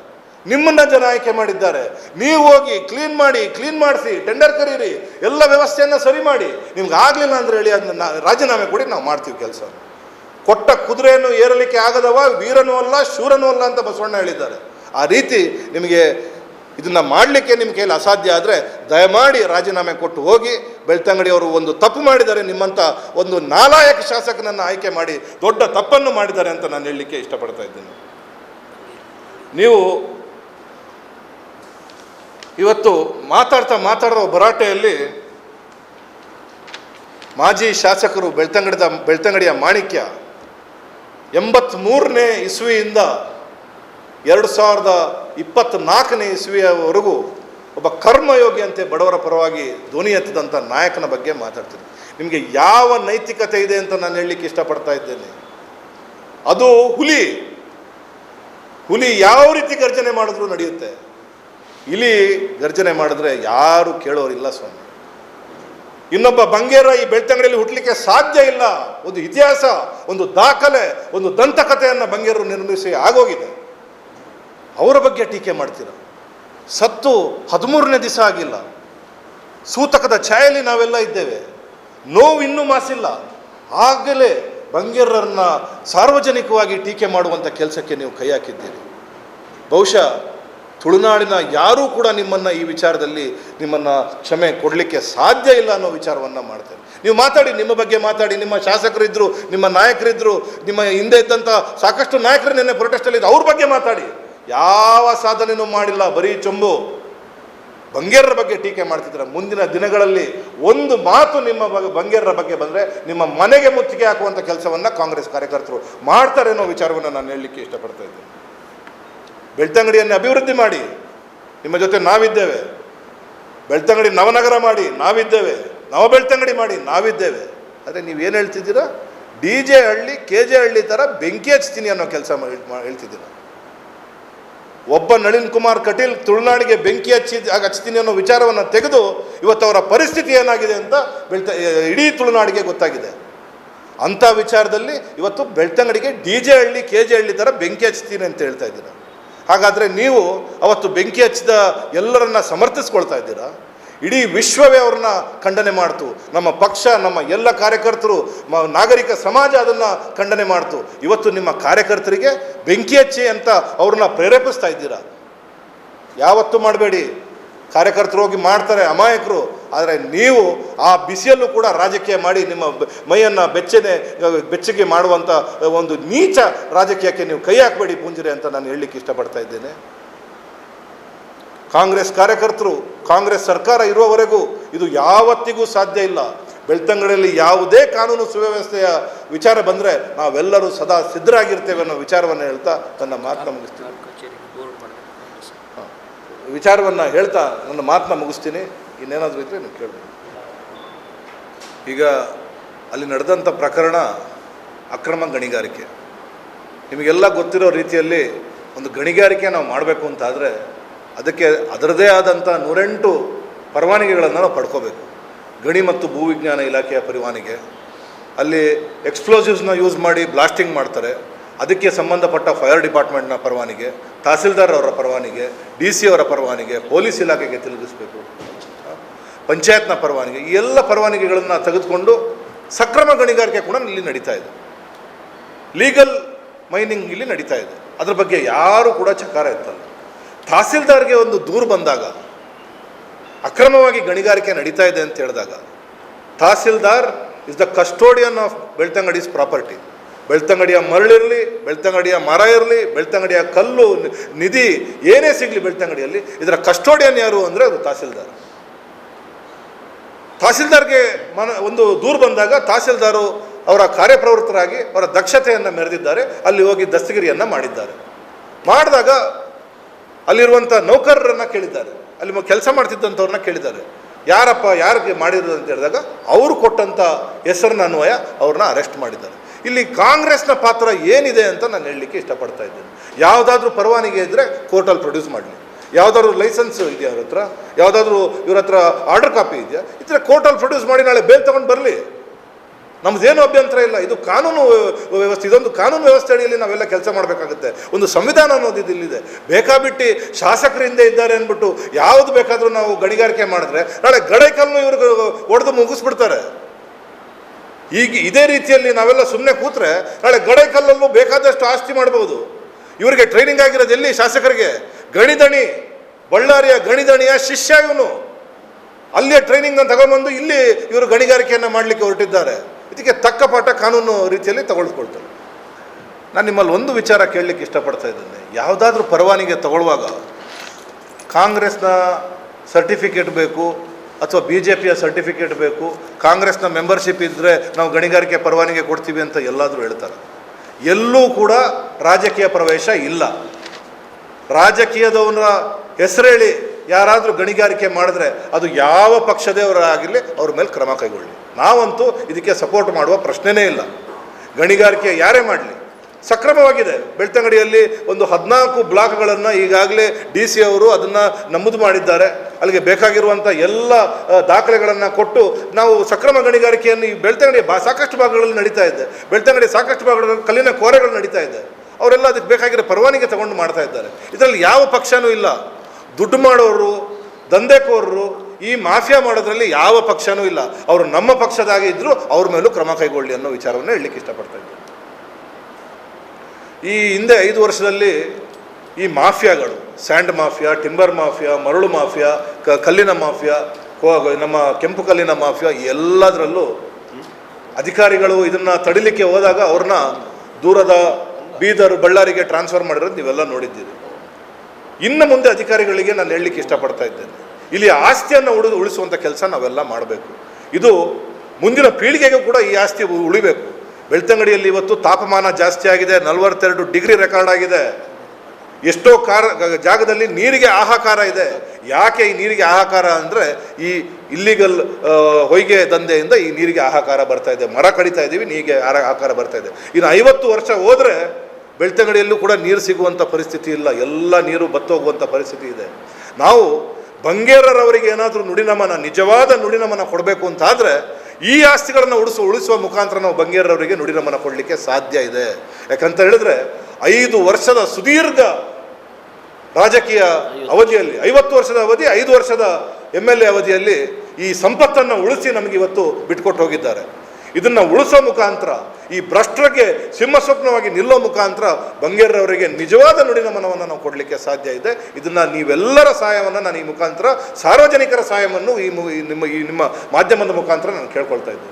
ನಿಮ್ಮನ್ನ ಜನ ಆಯ್ಕೆ ಮಾಡಿದ್ದಾರೆ. ನೀವು ಹೋಗಿ ಕ್ಲೀನ್ ಮಾಡಿ ಕ್ಲೀನ್ ಮಾಡಿಸಿ ಟೆಂಡರ್ ಕರೀರಿ, ಎಲ್ಲ ವ್ಯವಸ್ಥೆಯನ್ನು ಸರಿ ಮಾಡಿ. ನಿಮ್ಗೆ ಆಗಲಿಲ್ಲ ಅಂದ್ರೆ ಹೇಳಿ ಅದನ್ನ ರಾಜೀನಾಮೆ ಕೊಡಿ, ನಾವು ಮಾಡ್ತೀವಿ ಕೆಲಸ. ಕೊಟ್ಟ ಕುದುರೆಯನ್ನು ಏರಲಿಕ್ಕೆ ಆಗದವ, ವೀರನೂ ಅಲ್ಲ, ಶೂರನೂ ಅಲ್ಲ ಅಂತ ಬಸವಣ್ಣ ಹೇಳಿದ್ದಾರೆ. ಆ ರೀತಿ ನಿಮಗೆ ಇದನ್ನ ಮಾಡಲಿಕ್ಕೆ ನಿಮ್ಮ ಕೈಯಲ್ಲಿ ಅಸಾಧ್ಯ ಆದರೆ ದಯಮಾಡಿ ರಾಜೀನಾಮೆ ಕೊಟ್ಟು ಹೋಗಿ, ಬೆಳ್ತಂಗಡಿಯವರು ಒಂದು ತಪ್ಪು ಮಾಡಿದ್ದಾರೆ ನಿಮ್ಮಂಥ ಒಂದು ನಾಲಾಯಕ ಶಾಸಕನನ್ನು ಆಯ್ಕೆ ಮಾಡಿ ದೊಡ್ಡ ತಪ್ಪನ್ನು ಮಾಡಿದ್ದಾರೆ ಅಂತ ನಾನು ಹೇಳಲಿಕ್ಕೆ ಇಷ್ಟಪಡ್ತಾ ಇದ್ದೀನಿ. ನೀವು ಇವತ್ತು ಮಾತಾಡ್ತಾ ಮಾತಾಡೋ ಭರಾಟೆಯಲ್ಲಿ ಮಾಜಿ ಶಾಸಕರು ಬೆಳ್ತಂಗಡಿದ ಬೆಳ್ತಂಗಡಿಯ ಮಾಣಿಕ್ಯ ಎಂಬತ್ತ್ಮೂರನೇ ಇಸ್ವಿಯಿಂದ ಎರಡು ಸಾವಿರದ ಇಪ್ಪತ್ತ್ನಾಲ್ಕನೇ ಇಸ್ವಿಯವರೆಗೂ ಒಬ್ಬ ಕರ್ಮಯೋಗಿ ಅಂತೆ ಬಡವರ ಪರವಾಗಿ ಧ್ವನಿ ಎತ್ತಿದಂಥ ನಾಯಕನ ಬಗ್ಗೆ ಮಾತಾಡ್ತೀನಿ. ನಿಮಗೆ ಯಾವ ನೈತಿಕತೆ ಇದೆ ಅಂತ ನಾನು ಹೇಳಲಿಕ್ಕೆ ಇಷ್ಟಪಡ್ತಾ ಇದ್ದೇನೆ. ಅದು ಹುಲಿ. ಹುಲಿ ಯಾವ ರೀತಿ ಗರ್ಜನೆ ಮಾಡಿದ್ರೂ ನಡೆಯುತ್ತೆ. ಇಲಿ ಗರ್ಜನೆ ಮಾಡಿದ್ರೆ ಯಾರು ಕೇಳೋರಿಲ್ಲ ಸ್ವಾಮಿ. ಇನ್ನೊಬ್ಬ ಬಂಗೇರ ಈ ಬೆಳ್ತಂಗಡಿಯಲ್ಲಿ ಹುಟ್ಟಲಿಕ್ಕೆ ಸಾಧ್ಯ ಇಲ್ಲ. ಒಂದು ಇತಿಹಾಸ, ಒಂದು ದಾಖಲೆ, ಒಂದು ದಂತಕಥೆಯನ್ನು ಬಂಗೇರರು ನಿರ್ಮಿಸಿ ಆಗೋಗಿದೆ. ಅವರ ಬಗ್ಗೆ ಟೀಕೆ ಮಾಡ್ತೀರ? ಸತ್ತು ಹದಿಮೂರನೇ ದಿವಸ ಆಗಿಲ್ಲ. ಸೂತಕದ ಛಾಯೆಯಲ್ಲಿ ನಾವೆಲ್ಲ ಇದ್ದೇವೆ. ನೋವು ಇನ್ನೂ ಮಾಸಿಲ್ಲ. ಆಗಲೇ ಬಂಗೇರರನ್ನ ಸಾರ್ವಜನಿಕವಾಗಿ ಟೀಕೆ ಮಾಡುವಂಥ ಕೆಲಸಕ್ಕೆ ನೀವು ಕೈ ಹಾಕಿದ್ದೀರಿ. ಬಹುಶಃ ತುಳುನಾಡಿನ ಯಾರೂ ಕೂಡ ನಿಮ್ಮನ್ನು ಈ ವಿಚಾರದಲ್ಲಿ ನಿಮ್ಮನ್ನು ಕ್ಷಮೆ ಕೊಡಲಿಕ್ಕೆ ಸಾಧ್ಯ ಇಲ್ಲ ಅನ್ನೋ ವಿಚಾರವನ್ನು ಮಾಡ್ತೇವೆ ನೀವು ಮಾತಾಡಿ, ನಿಮ್ಮ ಬಗ್ಗೆ ಮಾತಾಡಿ, ನಿಮ್ಮ ಶಾಸಕರಿದ್ದರು ನಿಮ್ಮ ನಾಯಕರಿದ್ದರು ನಿಮ್ಮ ಹಿಂದೆ ಇದ್ದಂಥ ಸಾಕಷ್ಟು ನಾಯಕರು ನಿನ್ನೆ ಪ್ರೊಟೆಸ್ಟಲ್ಲಿದ್ದು ಅವ್ರ ಬಗ್ಗೆ ಮಾತಾಡಿ. ಯಾವ ಸಾಧನೆಯೂ ಮಾಡಿಲ್ಲ, ಬರೀ ಚೊಂಬು. ಬಂಗೇರರ ಬಗ್ಗೆ ಟೀಕೆ ಮಾಡ್ತಿದ್ರೆ ಮುಂದಿನ ದಿನಗಳಲ್ಲಿ ಒಂದು ಮಾತು ನಿಮ್ಮ ಬಗ್ಗೆ ಬಂಗೇರರ ಬಗ್ಗೆ ಬಂದರೆ ನಿಮ್ಮ ಮನೆಗೆ ಮುತ್ತಿಗೆ ಹಾಕುವಂಥ ಕೆಲಸವನ್ನು ಕಾಂಗ್ರೆಸ್ ಕಾರ್ಯಕರ್ತರು ಮಾಡ್ತಾರೆ ಅನ್ನೋ ವಿಚಾರವನ್ನು ನಾನು ಹೇಳಲಿಕ್ಕೆ ಇಷ್ಟಪಡ್ತಾ ಇದ್ದೇನೆ. ಬೆಳ್ತಂಗಡಿಯನ್ನು ಅಭಿವೃದ್ಧಿ ಮಾಡಿ. ನಿಮ್ಮ ಜೊತೆ ನಾವಿದ್ದೇವೆ. ಬೆಳ್ತಂಗಡಿ ನವನಗರ ಮಾಡಿ, ನಾವಿದ್ದೇವೆ. ನವ ಬೆಳ್ತಂಗಡಿ ಮಾಡಿ, ನಾವಿದ್ದೇವೆ. ಆದರೆ ನೀವೇನು ಹೇಳ್ತಿದ್ದೀರಾ? D J Halli, K J Halli ಥರ ಬೆಂಕಿ ಹಚ್ತೀನಿ ಅನ್ನೋ ಕೆಲಸ ಹೇಳ್ತಿದ್ದೀರ? ಒಬ್ಬ ನಳಿನ್ ಕುಮಾರ್ ಕಟೀಲ್ ತುಳುನಾಡಿಗೆ ಬೆಂಕಿ ಹಚ್ಚಿ ಹಚ್ತೀನಿ ಅನ್ನೋ ವಿಚಾರವನ್ನು ತೆಗೆದು ಇವತ್ತು ಅವರ ಪರಿಸ್ಥಿತಿ ಏನಾಗಿದೆ ಅಂತ ಬೆಳ್ತ ಇಡೀ ತುಳುನಾಡಿಗೆ ಗೊತ್ತಾಗಿದೆ. ಅಂಥ ವಿಚಾರದಲ್ಲಿ ಇವತ್ತು ಬೆಳ್ತಂಗಡಿಗೆ D J Halli, K J Halli ಥರ ಬೆಂಕಿ ಹಚ್ತೀನಿ ಅಂತ ಹೇಳ್ತಾ ಇದ್ದೀರಾ? ಹಾಗಾದರೆ ನೀವು ಅವತ್ತು ಬೆಂಕಿ ಹಚ್ಚಿದ ಎಲ್ಲರನ್ನ ಸಮರ್ಥಿಸ್ಕೊಳ್ತಾ ಇದ್ದೀರಾ? ಇಡೀ ವಿಶ್ವವೇ ಅವ್ರನ್ನ ಖಂಡನೆ ಮಾಡ್ತು. ನಮ್ಮ ಪಕ್ಷ, ನಮ್ಮ ಎಲ್ಲ ಕಾರ್ಯಕರ್ತರು ನಾಗರಿಕ ಸಮಾಜ ಅದನ್ನು ಖಂಡನೆ ಮಾಡ್ತು. ಇವತ್ತು ನಿಮ್ಮ ಕಾರ್ಯಕರ್ತರಿಗೆ ಬೆಂಕಿ ಹಚ್ಚಿ ಅಂತ ಅವ್ರನ್ನ ಪ್ರೇರೇಪಿಸ್ತಾ ಇದ್ದೀರಾ? ಯಾವತ್ತೂ ಮಾಡಬೇಡಿ. ಕಾರ್ಯಕರ್ತರು ಹೋಗಿ ಮಾಡ್ತಾರೆ, ಅಮಾಯಕರು. ಆದರೆ ನೀವು ಆ ಬಿಸಿಯಲ್ಲೂ ಕೂಡ ರಾಜಕೀಯ ಮಾಡಿ ನಿಮ್ಮ ಮೈಯನ್ನು ಬೆಚ್ಚನೆ, ಬೆಚ್ಚಗೆ ಮಾಡುವಂಥ ಒಂದು ನೀಚ ರಾಜಕೀಯಕ್ಕೆ ನೀವು ಕೈ ಹಾಕಬೇಡಿ ಪುಂಜರೆ ಅಂತ ನಾನು ಹೇಳಲಿಕ್ಕೆ ಇಷ್ಟಪಡ್ತಾ ಇದ್ದೇನೆ. ಕಾಂಗ್ರೆಸ್ ಕಾರ್ಯಕರ್ತರು, ಕಾಂಗ್ರೆಸ್ ಸರ್ಕಾರ ಇರುವವರೆಗೂ ಇದು ಯಾವತ್ತಿಗೂ ಸಾಧ್ಯ ಇಲ್ಲ. ಬೆಳ್ತಂಗಡಿಯಲ್ಲಿ ಯಾವುದೇ ಕಾನೂನು ಸುವ್ಯವಸ್ಥೆಯ ವಿಚಾರ ಬಂದರೆ ನಾವೆಲ್ಲರೂ ಸದಾ ಸಿದ್ಧರಾಗಿರ್ತೇವೆ ಅನ್ನೋ ವಿಚಾರವನ್ನು ಹೇಳ್ತಾ ತನ್ನ ಮಾತನ್ನು ಮಾಡಬೇಕು ವಿಚಾರವನ್ನು ಹೇಳ್ತಾ ನನ್ನ ಮಾತನ್ನ ಮುಗಿಸ್ತೀನಿ. ಇನ್ನೇನಾದರೂ ಇದ್ರೆ ನೀವು ಕೇಳಬೇಕು ಈಗ ಅಲ್ಲಿ ನಡೆದಂಥ ಪ್ರಕರಣ ಅಕ್ರಮ ಗಣಿಗಾರಿಕೆ. ನಿಮಗೆಲ್ಲ ಗೊತ್ತಿರೋ ರೀತಿಯಲ್ಲಿ ಒಂದು ಗಣಿಗಾರಿಕೆ ನಾವು ಮಾಡಬೇಕು ಅಂತಾದರೆ ಅದಕ್ಕೆ ಅದರದೇ ಆದಂಥ ನೂರೆಂಟು ಪರವಾನಗಿಗಳನ್ನು ನಾವು ಪಡ್ಕೋಬೇಕು. ಗಣಿ ಮತ್ತು ಭೂವಿಜ್ಞಾನ ಇಲಾಖೆಯ ಪರವಾನಿಗೆ. ಅಲ್ಲಿ ಎಕ್ಸ್ಪ್ಲೋಸಿವ್ಸ್ನ ಯೂಸ್ ಮಾಡಿ ಬ್ಲಾಸ್ಟಿಂಗ್ ಮಾಡ್ತಾರೆ. ಅದಕ್ಕೆ ಸಂಬಂಧಪಟ್ಟ ಫೈರ್ ಡಿಪಾರ್ಟ್ಮೆಂಟ್ನ ಪರವಾನಿಗೆ, ತಹಸೀಲ್ದಾರ್ ಅವರ ಪರವಾನಿಗೆ ಡಿ ಸಿ ಅವರ ಪರವಾನಿಗೆ, ಪೊಲೀಸ್ ಇಲಾಖೆಗೆ ತಿರುಗಿಸ್ಬೇಕು. ಪಂಚಾಯತ್ನ ಪರವಾನಿಗೆ, ಈ ಎಲ್ಲ ಪರವಾನಿಗೆಗಳನ್ನು ತೆಗೆದುಕೊಂಡು ಸಕ್ರಮ ಗಣಿಗಾರಿಕೆ ಕೂಡ ಇಲ್ಲಿ ನಡೀತಾ ಇದೆ. ಲೀಗಲ್ ಮೈನಿಂಗ್ ಇಲ್ಲಿ ನಡೀತಾ ಇದೆ. ಅದ್ರ ಬಗ್ಗೆ ಯಾರೂ ಕೂಡ ಚಕಾರ ಎತ್ತಲ್ಲ. ತಹಸೀಲ್ದಾರ್ಗೆ ಒಂದು ದೂರು ಬಂದಾಗ, ಅಕ್ರಮವಾಗಿ ಗಣಿಗಾರಿಕೆ ನಡೀತಾ ಇದೆ ಅಂತ ಹೇಳಿದಾಗ, tahsildar is the custodian of Belthangady's property ಬೆಳ್ತಂಗಡಿಯ ಮರಳಿರಲಿ ಬೆಳ್ತಂಗಡಿಯ ಮರ ಇರಲಿ, ಬೆಳ್ತಂಗಡಿಯ ಕಲ್ಲು ನಿಧಿ ಏನೇ ಸಿಗಲಿ ಬೆಳ್ತಂಗಡಿಯಲ್ಲಿ, ಇದರ ಕಸ್ಟೋಡಿಯನ್ ಯಾರು ಅಂದರೆ ಅದು ತಹಸೀಲ್ದಾರ್. ತಹಸೀಲ್ದಾರ್ಗೆ ಮನ, ಒಂದು ದೂರು ಬಂದಾಗ ತಹಸೀಲ್ದಾರು ಅವರ ಕಾರ್ಯಪ್ರವೃತ್ತರಾಗಿ ಅವರ ದಕ್ಷತೆಯನ್ನು ಮೆರೆದಿದ್ದಾರೆ, ಅಲ್ಲಿ ಹೋಗಿ ದಸ್ತಗಿರಿಯನ್ನು ಮಾಡಿದ್ದಾರೆ. ಮಾಡಿದಾಗ ಅಲ್ಲಿರುವಂಥ ನೌಕರರನ್ನು ಕೇಳಿದ್ದಾರೆ. ಅಲ್ಲಿ ಕೆಲಸ ಮಾಡ್ತಿದ್ದಂಥವ್ರನ್ನ ಕೇಳಿದ್ದಾರೆ. ಯಾರಪ್ಪ, ಯಾರಿಗೆ ಮಾಡಿರೋದು ಅಂತ ಹೇಳಿದಾಗ, ಅವರು ಕೊಟ್ಟಂಥ ಹೆಸರಿನ ಅನ್ವಯ ಅವ್ರನ್ನ ಅರೆಸ್ಟ್ ಮಾಡಿದ್ದಾರೆ. ಇಲ್ಲಿ ಕಾಂಗ್ರೆಸ್ನ ಪಾತ್ರ ಏನಿದೆ ಅಂತ ನಾನು ಹೇಳಲಿಕ್ಕೆ ಇಷ್ಟಪಡ್ತಾ ಇದ್ದೇನೆ. ಯಾವುದಾದ್ರೂ ಪರವಾನಿಗೆ ಇದ್ದರೆ ಕೋರ್ಟಲ್ಲಿ ಪ್ರೊಡ್ಯೂಸ್ ಮಾಡಲಿ. ಯಾವುದಾದ್ರೂ ಲೈಸೆನ್ಸ್ ಇದೆಯಾ ಅವ್ರ ಹತ್ರ? ಯಾವುದಾದ್ರೂ ಇವ್ರ ಹತ್ರ ಆರ್ಡರ್ ಕಾಪಿ ಇದೆಯಾ? ಇದ್ರೆ ಕೋರ್ಟಲ್ಲಿ ಪ್ರೊಡ್ಯೂಸ್ ಮಾಡಿ ನಾಳೆ ಬೇಲ್ ತೊಗೊಂಡು ಬರಲಿ. ನಮ್ದೇನು ಅಭ್ಯಂತರ ಇಲ್ಲ. ಇದು ಕಾನೂನು ವ್ಯವಸ್ಥೆ, ಇದೊಂದು ಕಾನೂನು ವ್ಯವಸ್ಥೆ ಅಡಿಯಲ್ಲಿ ನಾವೆಲ್ಲ ಕೆಲಸ ಮಾಡಬೇಕಾಗುತ್ತೆ. ಒಂದು ಸಂವಿಧಾನ ಅನ್ನೋದು ಇದಿಲ್ಲಿದೆ ಬೇಕಾಬಿಟ್ಟು ಶಾಸಕರಿಂದ ಇದ್ದಾರೆ ಅಂದ್ಬಿಟ್ಟು ಯಾವುದು ಬೇಕಾದರೂ ನಾವು ಗಣಿಗಾರಿಕೆ ಮಾಡಿದ್ರೆ ನಾಳೆ ಗಡೈಕಲ್ಲು ಇವ್ರಿಗೆ ಒಡೆದು ಮುಗಿಸ್ಬಿಡ್ತಾರೆ. ಈಗ ಇದೇ ರೀತಿಯಲ್ಲಿ ನಾವೆಲ್ಲ ಸುಮ್ಮನೆ ಕೂತ್ರೆ, ನಾಳೆ ಗಡೈಕಲ್ಲಲ್ಲೂ ಬೇಕಾದಷ್ಟು ಆಸ್ತಿ ಮಾಡ್ಬೋದು. ಇವರಿಗೆ ಟ್ರೈನಿಂಗ್ ಆಗಿರೋದು ಎಲ್ಲಿ? ಶಾಸಕರಿಗೆ. ಗಣಿದಣಿ ಬಳ್ಳಾರಿಯ ಗಣಿದಣಿಯ ಶಿಷ್ಯ ಇವನು. ಅಲ್ಲಿಯ ಟ್ರೈನಿಂಗ್ ತಗೊಂಡ್ಬಂದು ಇಲ್ಲಿ ಇವರು ಗಣಿಗಾರಿಕೆಯನ್ನು ಮಾಡಲಿಕ್ಕೆ ಹೊರಟಿದ್ದಾರೆ. ಇದಕ್ಕೆ ತಕ್ಕ ಪಾಠ ಕಾನೂನು ರೀತಿಯಲ್ಲಿ ತಗೊಳ್ಕೊಳ್ತಾರೆ. ನಾನು ನಿಮ್ಮಲ್ಲಿ ಒಂದು ವಿಚಾರ ಕೇಳಲಿಕ್ಕೆ ಇಷ್ಟಪಡ್ತಾ ಇದ್ದೇನೆ. ಯಾವುದಾದ್ರೂ ಪರವಾನಿಗೆ ತಗೊಳ್ಳುವಾಗ ಕಾಂಗ್ರೆಸ್ನ ಸರ್ಟಿಫಿಕೇಟ್ ಬೇಕು ಅಥವಾ ಬಿ ಜೆ ಪಿಯ ಸರ್ಟಿಫಿಕೇಟ್ ಬೇಕು, ಕಾಂಗ್ರೆಸ್ನ ಮೆಂಬರ್ಶಿಪ್ ಇದ್ದರೆ ನಾವು ಗಣಿಗಾರಿಕೆ ಪರವಾನಿಗೆ ಕೊಡ್ತೀವಿ ಅಂತ ಎಲ್ಲಾದರೂ ಹೇಳ್ತಾರೆ. ಎಲ್ಲೂ ಕೂಡ ರಾಜಕೀಯ ಪ್ರವೇಶ ಇಲ್ಲ. ರಾಜಕೀಯದವರ ಹೆಸರೇಳಿ ಯಾರಾದರೂ ಗಣಿಗಾರಿಕೆ ಮಾಡಿದ್ರೆ ಅದು ಯಾವ ಪಕ್ಷದವರಾಗಿರಲಿ ಅವ್ರ ಮೇಲೆ ಕ್ರಮ ಕೈಗೊಳ್ಳಿ. ನಾವಂತೂ ಇದಕ್ಕೆ ಸಪೋರ್ಟ್ ಮಾಡುವ ಪ್ರಶ್ನೆನೇ ಇಲ್ಲ. ಗಣಿಗಾರಿಕೆ ಯಾರೇ ಮಾಡಲಿ, ಸಕ್ರಮವಾಗಿದೆ. ಬೆಳ್ತಂಗಡಿಯಲ್ಲಿ ಒಂದು ಹದಿನಾಲ್ಕು ಬ್ಲಾಕ್ಗಳನ್ನು ಈಗಾಗಲೇ ಡಿ ಸಿ ಅವರು ಅದನ್ನು ನಮೂದು ಮಾಡಿದ್ದಾರೆ. ಅಲ್ಲಿಗೆ ಬೇಕಾಗಿರುವಂಥ ಎಲ್ಲ ದಾಖಲೆಗಳನ್ನು ಕೊಟ್ಟು ನಾವು ಸಕ್ರಮ ಗಣಿಗಾರಿಕೆಯನ್ನು ಈ ಬೆಳ್ತಂಗಡಿ ಬಾ, ಸಾಕಷ್ಟು ಭಾಗಗಳಲ್ಲಿ ನಡೀತಾ ಇದೆ. ಬೆಳ್ತಂಗಡಿ ಸಾಕಷ್ಟು ಭಾಗಗಳಲ್ಲಿ ಕಲ್ಲಿನ ಕೋರೆಗಳು ನಡೀತಾ ಇದೆ. ಅವರೆಲ್ಲ ಅದಕ್ಕೆ ಬೇಕಾಗಿರೋ ಪರವಾನಿಗೆ ತಗೊಂಡು ಮಾಡ್ತಾ ಇದ್ದಾರೆ. ಇದರಲ್ಲಿ ಯಾವ ಪಕ್ಷನೂ ಇಲ್ಲ. ದುಡ್ಡು ಮಾಡೋರು, ದಂಧೆಕೋರರು, ಈ ಮಾಫಿಯಾ ಮಾಡೋದ್ರಲ್ಲಿ ಯಾವ ಪಕ್ಷನೂ ಇಲ್ಲ. ಅವರು ನಮ್ಮ ಪಕ್ಷದಾಗೆ ಇದ್ದರೂ ಅವ್ರ ಮೇಲೂ ಕ್ರಮ ಕೈಗೊಳ್ಳಿ ಅನ್ನೋ ವಿಚಾರವನ್ನು ಹೇಳಲಿಕ್ಕೆ ಇಷ್ಟಪಡ್ತಾ ಇದ್ದೆ. ಈ ಹಿಂದೆ ಐದು ವರ್ಷದಲ್ಲಿ ಈ ಮಾಫಿಯಾಗಳು, ಸ್ಯಾಂಡ್ ಮಾಫಿಯಾ, ಟಿಂಬರ್ ಮಾಫಿಯಾ, ಮರಳು ಮಾಫಿಯಾ, ಕ, ಕಲ್ಲಿನ ಮಾಫಿಯಾ ನಮ್ಮ ಕೆಂಪು ಕಲ್ಲಿನ ಮಾಫಿಯಾ, ಎಲ್ಲದರಲ್ಲೂ ಅಧಿಕಾರಿಗಳು ಇದನ್ನು ತಡಿಲಿಕ್ಕೆ ಹೋದಾಗ ಅವ್ರನ್ನ ದೂರದ ಬೀದರ್ ಬಳ್ಳಾರಿಗೆ ಟ್ರಾನ್ಸ್ಫರ್ ಮಾಡಿರೋದು ನೀವೆಲ್ಲ ನೋಡಿದ್ದೀರಿ. ಇನ್ನು ಮುಂದೆ ಅಧಿಕಾರಿಗಳಿಗೆ ನಾನು ಹೇಳಲಿಕ್ಕೆ ಇಷ್ಟಪಡ್ತಾ ಇದ್ದೇನೆ. ಇಲ್ಲಿ ಆಸ್ತಿಯನ್ನು ಉಳಿದು ಉಳಿಸುವಂಥ ಕೆಲಸ ನಾವೆಲ್ಲ ಮಾಡಬೇಕು. ಇದು ಮುಂದಿನ ಪೀಳಿಗೆಗೂ ಕೂಡ ಈ ಆಸ್ತಿ ಉಳಿಬೇಕು. ಬೆಳ್ತಂಗಡಿಯಲ್ಲಿ ಇವತ್ತು ತಾಪಮಾನ ಜಾಸ್ತಿ ಆಗಿದೆ, ನಲವತ್ತೆರಡು ಡಿಗ್ರಿ ರೆಕಾರ್ಡ್ ಆಗಿದೆ. ಎಷ್ಟೋ ಕಾರ ಜಾಗದಲ್ಲಿ ನೀರಿಗೆ ಆಹಾಕಾರ ಇದೆ. ಯಾಕೆ ಈ ನೀರಿಗೆ ಆಹಾಕಾರ ಅಂದರೆ ಈ ಇಲ್ಲಿಗಲ್ ಹೊಯ್ಗೆ ದಂಧೆಯಿಂದ ಈ ನೀರಿಗೆ ಆಹಾಕಾರ ಬರ್ತಾ ಇದೆ. ಮರ ಕಡಿತಾ ಇದ್ದೀವಿ ನೀರಿಗೆ ಆಹಾಕಾರ ಬರ್ತಾ ಇದೆ. ಇನ್ನು ಐವತ್ತು ವರ್ಷ ಹೋದರೆ ಬೆಳ್ತಂಗಡಿಯಲ್ಲೂ ಕೂಡ ನೀರು ಸಿಗುವಂಥ ಪರಿಸ್ಥಿತಿ ಇಲ್ಲ. ಎಲ್ಲ ನೀರು ಬತ್ತೋಗುವಂಥ ಪರಿಸ್ಥಿತಿ ಇದೆ. ನಾವು ಬಂಗೇರರವರಿಗೆ ಏನಾದರೂ ನುಡಿನಮನ, ನಿಜವಾದ ನುಡಿನಮನ ಕೊಡಬೇಕು ಅಂತಾದರೆ ಈ ಆಸ್ತಿಗಳನ್ನು ಉಳಿಸುವ ಉಳಿಸುವ ಮುಖಾಂತರ ನಾವು ಬಂಗೇರವರಿಗೆ ನುಡಿನಮನ ಕೊಡಲಿಕ್ಕೆ ಸಾಧ್ಯ ಇದೆ. ಯಾಕಂತ ಹೇಳಿದ್ರೆ ಐದು ವರ್ಷದ ಸುದೀರ್ಘ ರಾಜಕೀಯ ಅವಧಿಯಲ್ಲಿ, ಐವತ್ತು ವರ್ಷದ ಅವಧಿ, ಐದು ವರ್ಷದ ಎಂ ಎಲ್ ಎ ಅವಧಿಯಲ್ಲಿ ಈ ಸಂಪತ್ತನ್ನು ಉಳಿಸಿ ನಮಗೆ ಇವತ್ತು ಬಿಟ್ಕೊಟ್ಟು ಹೋಗಿದ್ದಾರೆ. ಇದನ್ನ ಉಳಿಸೋ ಮುಖಾಂತರ, ಈ ಭ್ರಷ್ಟರಿಗೆ ಸಿಂಹಸ್ವಪ್ನವಾಗಿ ನಿಲ್ಲೋ ಮುಖಾಂತರ ಬಂಗೇರವರಿಗೆ ನಿಜವಾದ ನುಡಿನ ಮನವನ್ನು ನಾವು ಕೊಡಲಿಕ್ಕೆ ಸಾಧ್ಯ ಇದೆ. ಇದನ್ನ ನೀವೆಲ್ಲರ ಸಹಾಯವನ್ನು ನಾನು ಈ ಮುಖಾಂತರ, ಸಾರ್ವಜನಿಕರ ಸಹಾಯವನ್ನು ಈ ನಿಮ್ಮ ಈ ನಿಮ್ಮ ಮಾಧ್ಯಮದ ಮುಖಾಂತರ ನಾನು ಕೇಳ್ಕೊಳ್ತಾ ಇದ್ದೆ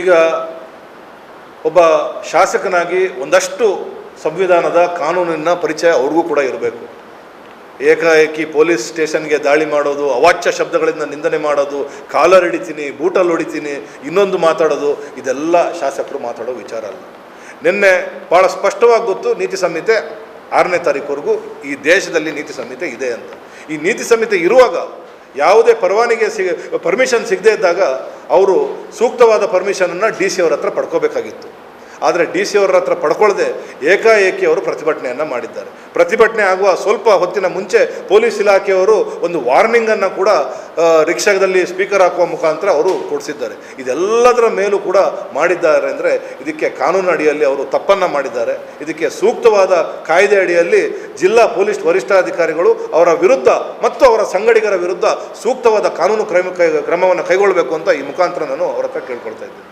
ಈಗ ಒಬ್ಬ ಶಾಸಕನಾಗಿ ಒಂದಷ್ಟು ಸಂವಿಧಾನದ ಕಾನೂನಿನ ಪರಿಚಯ ಅವ್ರಿಗೂ ಕೂಡ ಇರಬೇಕು. ಏಕಾಏಕಿ ಪೊಲೀಸ್ ಸ್ಟೇಷನ್ಗೆ ದಾಳಿ ಮಾಡೋದು, ಅವಾಚ್ಯ ಶಬ್ದಗಳಿಂದ ನಿಂದನೆ ಮಾಡೋದು, ಕಾಲರ್ ಹಿಡಿತೀನಿ ಬೂಟಲ್ಲಿ ಹೊಡಿತೀನಿ, ಇನ್ನೊಂದು ಮಾತಾಡೋದು, ಇದೆಲ್ಲ ಶಾಸಕರು ಮಾತಾಡೋ ವಿಚಾರ ಅಲ್ಲ. ನಿನ್ನೆ ಭಾಳ ಸ್ಪಷ್ಟವಾಗಿ ಗೊತ್ತು, ನೀತಿ ಸಂಹಿತೆ ಆರನೇ ತಾರೀಕುವರೆಗೂ ಈ ದೇಶದಲ್ಲಿ ನೀತಿ ಸಂಹಿತೆ ಇದೆ ಅಂತ. ಈ ನೀತಿ ಸಂಹಿತೆ ಇರುವಾಗ ಯಾವುದೇ ಪರವಾನಿಗೆ ಸಿಗ ಪರ್ಮಿಷನ್ ಸಿಗದೇ ಇದ್ದಾಗ ಅವರು ಸೂಕ್ತವಾದ ಪರ್ಮಿಷನನ್ನು ಡಿ ಸಿ ಅವ್ರ ಹತ್ರ ಪಡ್ಕೋಬೇಕಾಗಿತ್ತು. ಆದರೆ ಡಿ ಸಿ ಅವರ ಹತ್ರ ಪಡ್ಕೊಳ್ಳದೆ ಏಕಾಏಕಿ ಅವರು ಪ್ರತಿಭಟನೆಯನ್ನು ಮಾಡಿದ್ದಾರೆ. ಪ್ರತಿಭಟನೆ ಆಗುವ ಸ್ವಲ್ಪ ಹೊತ್ತಿನ ಮುಂಚೆ ಪೊಲೀಸ್ ಇಲಾಖೆಯವರು ಒಂದು ವಾರ್ನಿಂಗನ್ನು ಕೂಡ ರಿಕ್ಷಾದಲ್ಲಿ ಸ್ಪೀಕರ್ ಹಾಕುವ ಮುಖಾಂತರ ಅವರು ಕೊಡಿಸಿದ್ದಾರೆ. ಇದೆಲ್ಲದರ ಮೇಲೂ ಕೂಡ ಮಾಡಿದ್ದಾರೆ ಅಂದರೆ ಇದಕ್ಕೆ ಕಾನೂನು ಅಡಿಯಲ್ಲಿ ಅವರು ತಪ್ಪನ್ನು ಮಾಡಿದ್ದಾರೆ. ಇದಕ್ಕೆ ಸೂಕ್ತವಾದ ಕಾಯ್ದೆ ಅಡಿಯಲ್ಲಿ ಜಿಲ್ಲಾ ಪೊಲೀಸ್ ವರಿಷ್ಠಾಧಿಕಾರಿಗಳು ಅವರ ವಿರುದ್ಧ ಮತ್ತು ಅವರ ಸಂಗಡಿಗರ ವಿರುದ್ಧ ಸೂಕ್ತವಾದ ಕಾನೂನು ಕ್ರಮ ಕ್ರಮವನ್ನು ಕೈಗೊಳ್ಳಬೇಕು ಅಂತ ಈ ಮುಖಾಂತರ ನಾನು ಅವರ ಹತ್ರ ಕೇಳ್ಕೊಳ್ತಾ ಇದ್ದೇನೆ.